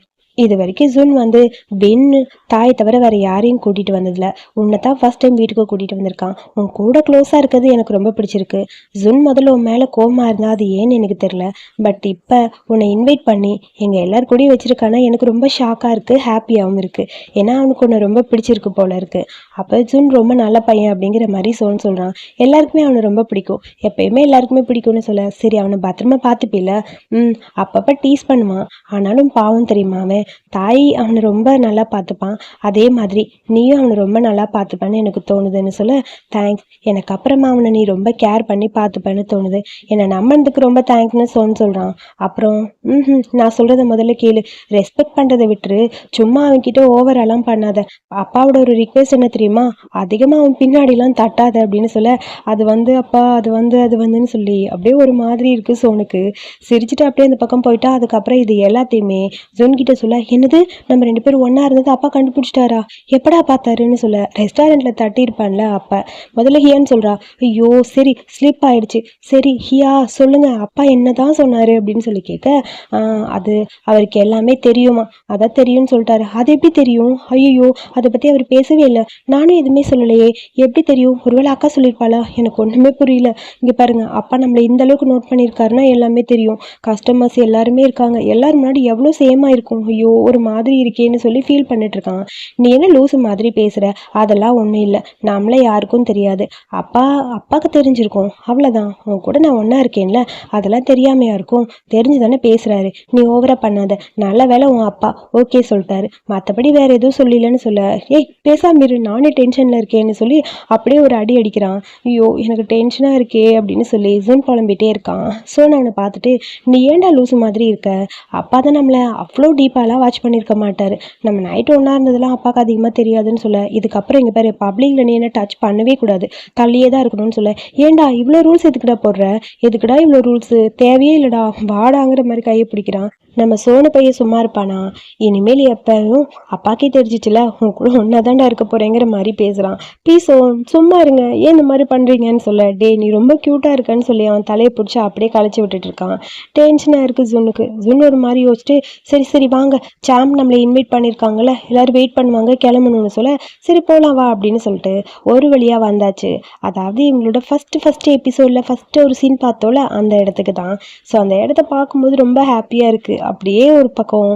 இது வரைக்கும் ஜூன் வந்து பென்னு தாயை தவிர வேறு யாரையும் கூட்டிகிட்டு வந்ததில்ல. உன்னை தான் ஃபஸ்ட் டைம் வீட்டுக்கு கூட்டிகிட்டு வந்திருக்கான். உன் கூட க்ளோஸாக இருக்கிறது எனக்கு ரொம்ப பிடிச்சிருக்கு. ஜுன் முதல்ல உன் மேலே கோமா இருந்தால் அது ஏன்னு எனக்கு தெரியல. பட் இப்போ உன்னை இன்வைட் பண்ணி எங்கள் எல்லார் கூடயும் வச்சிருக்கானா எனக்கு ரொம்ப ஷாக்காக இருக்குது ஹாப்பியாகவும் இருக்குது ஏன்னா அவனுக்கு உன்னை ரொம்ப பிடிச்சிருக்கு போல இருக்குது அப்போ ஜுன் ரொம்ப நல்ல பையன் அப்படிங்கிற மாதிரி சோன் சொல்கிறான் எல்லாருக்குமே அவனை ரொம்ப பிடிக்கும். எப்பயுமே எல்லாருக்குமே பிடிக்கும்னு சொல்ல சரி அவனை பத்திரமா பார்த்துப்பில்ல. ம் அப்பப்போ டீஸ் பண்ணுவான். ஆனாலும் பாவம் தெரியுமா அவன்? தாய் அவனை ரொம்ப நல்லா பார்த்துப்பான். அதே மாதிரி நீயும் அவனை ரொம்ப நல்லா பார்த்துப்பான்னு எனக்கு தோணுதுன்னு சொல்ல தேங்க்ஸ் எனக்கு அப்புறமா அவனை நீ ரொம்ப கேர் பண்ணி பார்த்துப்பேன்னு தோணுது. என்னை நம்பினதுக்கு ரொம்ப தேங்க்ஸ்னு சொன்னு சொல்கிறான் அப்புறம் ம் நான் சொல்கிறத முதல்ல கேளு. ரெஸ்பெக்ட் பண்ணுறதை விட்டுரு. சும்மா அவன்கிட்ட ஓவரெல்லாம் பண்ணாத. அப்பாவோட ஒரு ரிக்வெஸ்ட் என்ன தெரியுமா? அதிகமாக அவன் பின்னாடிலாம் தட்டாத அப்படின்னு சொல்ல அது வந்து அப்பா அது வந்து அது வந்துன்னு சொல்லி. அப்படியே ஒரு மாதிரி இருக்குது சோனுக்கு. சிரிச்சுட்டு அப்படியே அந்த பக்கம் போயிட்டா அதுக்கப்புறம் இது எல்லாத்தையுமே ஜோன்கிட்ட கிட்ட சொல்ல என்னது? நம்ம ரெண்டு பேரும் ஒன்றா இருந்தது அப்பா கண்டுபிடிச்சிட்டாரா? எப்படா பார்த்தாருன்னு சொல்ல ரெஸ்டாரண்ட்டில் தட்டியிருப்பான்ல அப்பா. முதல்ல ஹியான்னு சொல்கிறா ஐயோ சரி ஸ்லிப் ஆயிடுச்சு. சரி ஹியா சொல்லுங்க. அப்பா என்ன தான் சொன்னார்? அப்படின்னு சொல்லி கேட்க "ஆஹ், அது அவருக்கு எல்லாமே தெரியுமா? அதான் தெரியும்னு சொல்லிட்டாரு. அது எப்படி தெரியும்? ஐயோ அதை பற்றி அவர் பேசவே இல்லை. நானும் எதுவுமே சொல்லலையே. எப்படி தெரியும்? ஒருவேளை அக்கா சொல்லியிருப்பாளா? எனக்கு ஒன்றுமே புரியல. இங்கே பாருங்க அப்பா நம்மளை இந்த அளவுக்கு நோட் பண்ணியிருக்காருன்னா எல்லாமே தெரியும். கஸ்டமர்ஸ் எல்லாருமே இருக்காங்க. எல்லாரும் முன்னாடி எவ்வளோ சேமாக இருக்கும். ஐயோ ஐயோ ஒரு மாதிரி இருக்கேன்னு சொல்லி ஃபீல் பண்ணிட்டு இருக்கான் நீ என்ன லூசு மாதிரி பேசுற? அதெல்லாம் ஒன்றும் இல்லை. நம்மளே யாருக்கும் தெரியாது. அப்பா அப்பாவுக்கு தெரிஞ்சிருக்கும். அவ்வளோதான் உன் கூட நான் ஒன்றா இருக்கேன்ல. அதெல்லாம் தெரியாமையா இருக்கும். தெரிஞ்சு தானே பேசுறாரு. நீ ஓவரா பண்ணாத. நல்ல வேலை உன் அப்பா ஓகே சொல்லிட்டாரு. மற்றபடி வேற எதுவும் சொல்லலன்னு சொல்ல. ஏய் பேசாம இரு. நானே டென்ஷன்ல இருக்கேன்னு சொல்லி அப்படியே ஒரு அடி அடிக்கிறான். ஐயோ எனக்கு டென்ஷனா இருக்கே அப்படின்னு சொல்லி ஜூன் புலம்பிட்டே இருக்கான். ஸோ நான் அவனை பார்த்துட்டு நீ ஏன்டா லூசு மாதிரி இருக்க? அப்பா தான் நம்மளை அவ்வளோ டீப்பாலாம் வாட்ச் பண்ணியிருக்க மாட்டாரு. நம்ம நைட் ஒன்றா இருந்ததெல்லாம் அப்பாவுக்கு அதிகமாக தெரியாதுன்னு சொல்ல இதுக்கப்புறம் இங்கே பேர் பப்ளிக்ல நீ என்ன டச் பண்ணவே கூடாது. தள்ளியே தான் இருக்கணும்னு சொல்ல. ஏன்டா இவ்வளோ ரூல்ஸ் எதுக்குடா போடுற? எதுக்குடா இவ்வளோ ரூல்ஸு தேவையே இல்லைடா. வாடாங்கிற மாதிரி கையை பிடிக்கிறான். நம்ம சோனு பையன் சும்மா இருப்பானா? இனிமேல் எப்பவும் அப்பாக்கே தெரிஞ்சிட்டுல உன் கூட ஒன்றா தாண்டா இருக்க போறேங்கிற மாதிரி பேசுகிறான் ப்ளீஸ் சோன் சும்மா இருங்க. ஏன் இந்த மாதிரி பண்ணுறீங்கன்னு சொல்ல? டே நீ ரொம்ப க்யூட்டாக இருக்கன்னு சொல்லி அவன் தலையை பிடிச்சி அப்படியே களைச்சி விட்டுட்டு இருக்கான். டென்ஷனாக இருக்குது ஜுனுக்கு ஜுன் ஒரு மாதிரி யோசிச்சுட்டு சரி சரி வாங்க. சாம் நம்மளை இன்வைட் பண்ணியிருக்காங்கல்ல எல்லாரும் வெயிட் பண்ணுவாங்க கிளம்பணும்னு சொல்ல சரி போகலாம் வா அப்படின்னு சொல்லிட்டு ஒரு வழியாக வந்தாச்சு. அதாவது இவங்களோட ஃபஸ்ட்டு ஃபஸ்ட்டு எபிசோடில் ஃபஸ்ட்டு ஒரு சீன் பார்த்தோல அந்த இடத்துக்கு தான். ஸோ அந்த இடத்த பார்க்கும்போது ரொம்ப ஹாப்பியாக இருக்குது அப்படியே ஒரு பக்கம்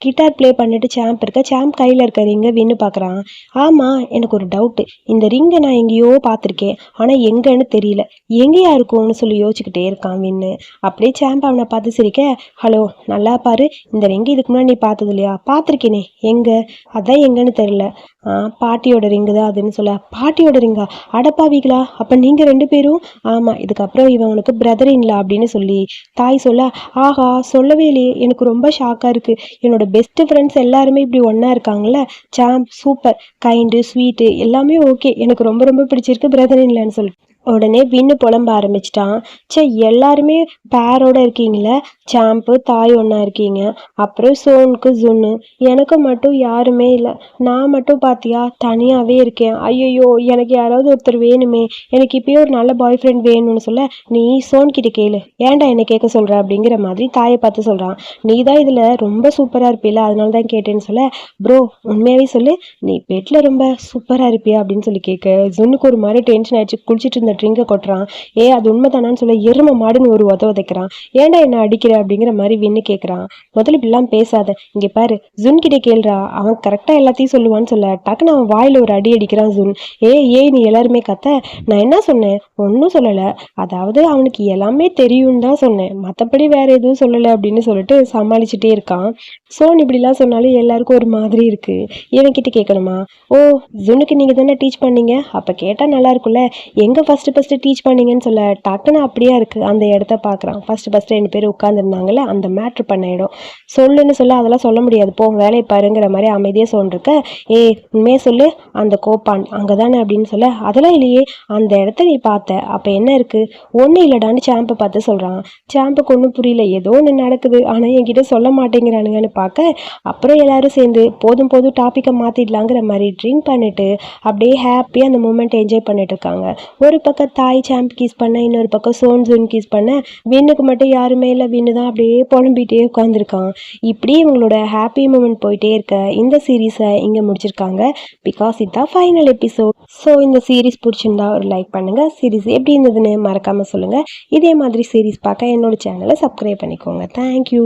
கிட்டார் ப்ளே பண்ணிட்டு சாம்ப் இருக்க சாம்ப் கையில் இருக்க ரிங்கை வின்னு பார்க்குறான் ஆமாம் எனக்கு ஒரு டவுட்டு இந்த ரிங்கை நான் எங்கேயோ பார்த்துருக்கேன். ஆனால் எங்கன்னு தெரியல. எங்கேயா இருக்கும்னு சொல்லி யோசிச்சுக்கிட்டே இருக்கான் வின்னு. அப்படியே சாம்ப் அவனை பார்த்து சிரிக்க ஹலோ நல்லா பாரு. இந்த ரிங்கு இதுக்கு முன்னாடி நீ பார்த்தது இல்லையா? பார்த்துருக்கேனே. எங்கே? அதான் எங்கன்னு தெரியல. ஆ பாட்டியோட ரிங்கு தான் அதுன்னு சொல்ல. பாட்டியோட ரிங்கா அடப்பாவிகளா அப்போ நீங்கள் ரெண்டு பேரும்? ஆமாம் இதுக்கப்புறம் இவனுக்கு பிரதர் இன்லா அப்படின்னு சொல்லி தாய் சொல்ல ஆஹா சொல்லவே இல்லையே. எனக்கு ரொம்ப ஷாக்காக இருக்குது என்னோட பெஸ்ட் ஃப்ரெண்ட்ஸ் எல்லாருமே இப்படி ஒன்றா இருக்காங்கல்ல? சாம் சூப்பர் கைண்டு ஸ்வீட்டு எல்லாமே ஓகே எனக்கு ரொம்ப ரொம்ப பிடிச்சிருக்கு பிரதர் இன்லான்னு சொல்லிட்டு. உடனே வின்னு புலம்ப ஆரம்பிச்சிட்டான். சே எல்லாருமே பேரோட இருக்கீங்களே? சாம்பு தாய் ஒன்றா இருக்கீங்க. அப்புறம் சோனுக்கு ஜுன்னு. எனக்கு மட்டும் யாருமே இல்லை. நான் மட்டும் பார்த்தியா தனியாகவே இருக்கேன். ஐயோ எனக்கு யாராவது ஒருத்தர் வேணுமே. எனக்கு இப்போயே ஒரு நல்ல பாய் ஃப்ரெண்ட் வேணும்னு சொல்ல நீ சோன் கிட்ட கேளு. ஏன்டா என்னை கேட்க சொல்கிற அப்படிங்கிற மாதிரி தாயை பார்த்து சொல்கிறான் நீ தான் இதில் ரொம்ப சூப்பராக இருப்பில. அதனால தான் கேட்டேன்னு சொல்ல ப்ரோ உண்மையாகவே சொல்லு. நீ பெட்டில் ரொம்ப சூப்பராக இருப்பியா? அப்படின்னு சொல்லி கேட்க ஜுன்னுக்கு ஒரு மாதிரி டென்ஷன் ஆயிடுச்சு. குளிச்சிட்டு இருந்த ட்ரிங்கை கொட்டுறான். ஏ அது உண்மைதானான்னு சொல்ல எரும மாடுன்னு ஒரு உத உதைக்கிறான். ஏன்டா என்னை அடிக்கிற? அப்படிங்கிற மாதிரி வின்னு கேட்குறான் முதல்ல இப்படிலாம் பேசாத. இங்கே பாரு ஜுன் கிட்ட கேள்றா. அவன் கரெக்டாக எல்லாத்தையும் சொல்லுவான்னு சொல்ல. டக்குன்னு அவன் வாயில் ஒரு அடி அடிக்கிறான் ஜுன். ஏ ஏ நீ எல்லாருமே கத்த. நான் என்ன சொன்னேன்? ஒன்றும் சொல்லலை. அதாவது அவனுக்கு எல்லாமே தெரியும் தான் சொன்னேன். மற்றபடி வேற எதுவும் சொல்லலை அப்படின்னு சொல்லிட்டு சமாளிச்சுட்டே இருக்கான். சோன் இப்படிலாம் சொன்னாலும் எல்லாருக்கும் ஒரு மாதிரி இருக்கு. இவன்கிட்ட கேட்கணுமா ஓ ஜுனுக்கு நீங்கள் தானே டீச் பண்ணீங்க? அப்போ கேட்டால் நல்லா இருக்கும்ல. எங்கே ஃபஸ்ட்டு ஃபஸ்ட்டு டீச் பண்ணீங்கன்னு சொல்ல. டக்குன்னு அப்படியே இருக்குது அந்த இடத்த பார்க்குறான் ஃபஸ்ட்டு ஃபஸ்ட்டு ரெண்டு பேர் இருந்தாங்கல்ல அந்த மேட்ரு பண்ணிடும் சொல்லுன்னு சொல்ல அதெல்லாம் சொல்ல முடியாது. போ வேலையை பாருங்கிற மாதிரி அமைதியாக சொல்லிருக்க ஏ உண்மையே சொல்லு அந்த கோப்பான் அங்கே தானே அப்படின்னு சொல்ல அதெல்லாம் இல்லையே அந்த இடத்த நீ பார்த்த. அப்போ என்ன இருக்குது ஒன்றும் இல்லைடான்னு சாம்பை பார்த்து சொல்கிறான் சாம்புக்கு ஒன்றும் புரியல. ஏதோ ஒன்று நடக்குது. ஆனால் என்கிட்ட சொல்ல மாட்டேங்கிறானுங்கன்னு பார்க்க அப்புறம் எல்லாரும் சேர்ந்து போதும் போதும் டாப்பிக்கை மாற்றிடலாங்கிற மாதிரி ட்ரிங்க் பண்ணிட்டு அப்படியே ஹாப்பியாக அந்த மூமெண்ட் என்ஜாய் பண்ணிட்டு இருக்காங்க ஒரு பக்கம் தாய் சாம்ப் கீஸ் பண்ண இன்னொரு பக்கம் சோன் ஜூன் கீஸ் பண்ண வின்னுக்கு மட்டும் யாருமே இல்லை. வின்னு தான் அப்படியே புலம்பிகிட்டே உட்காந்துருக்கான் இப்படி இவங்களோட ஹாப்பி மூமெண்ட் போயிட்டே இருக்க இந்த சீரீஸை இங்கே முடிச்சிருக்காங்க. பிகாஸ் இதுதான் ஃபைனல் எபிசோட் ஸோ இந்த சீரீஸ் பிடிச்சிருந்தா ஒரு லைக் பண்ணுங்கள் சீரீஸ் எப்படி இருந்ததுன்னு மறக்காமல் சொல்லுங்கள் இதே மாதிரி சீரீஸ் பார்க்க என்னோட சேனலை சப்ஸ்கிரைப் பண்ணிக்கோங்க. தேங்க்யூ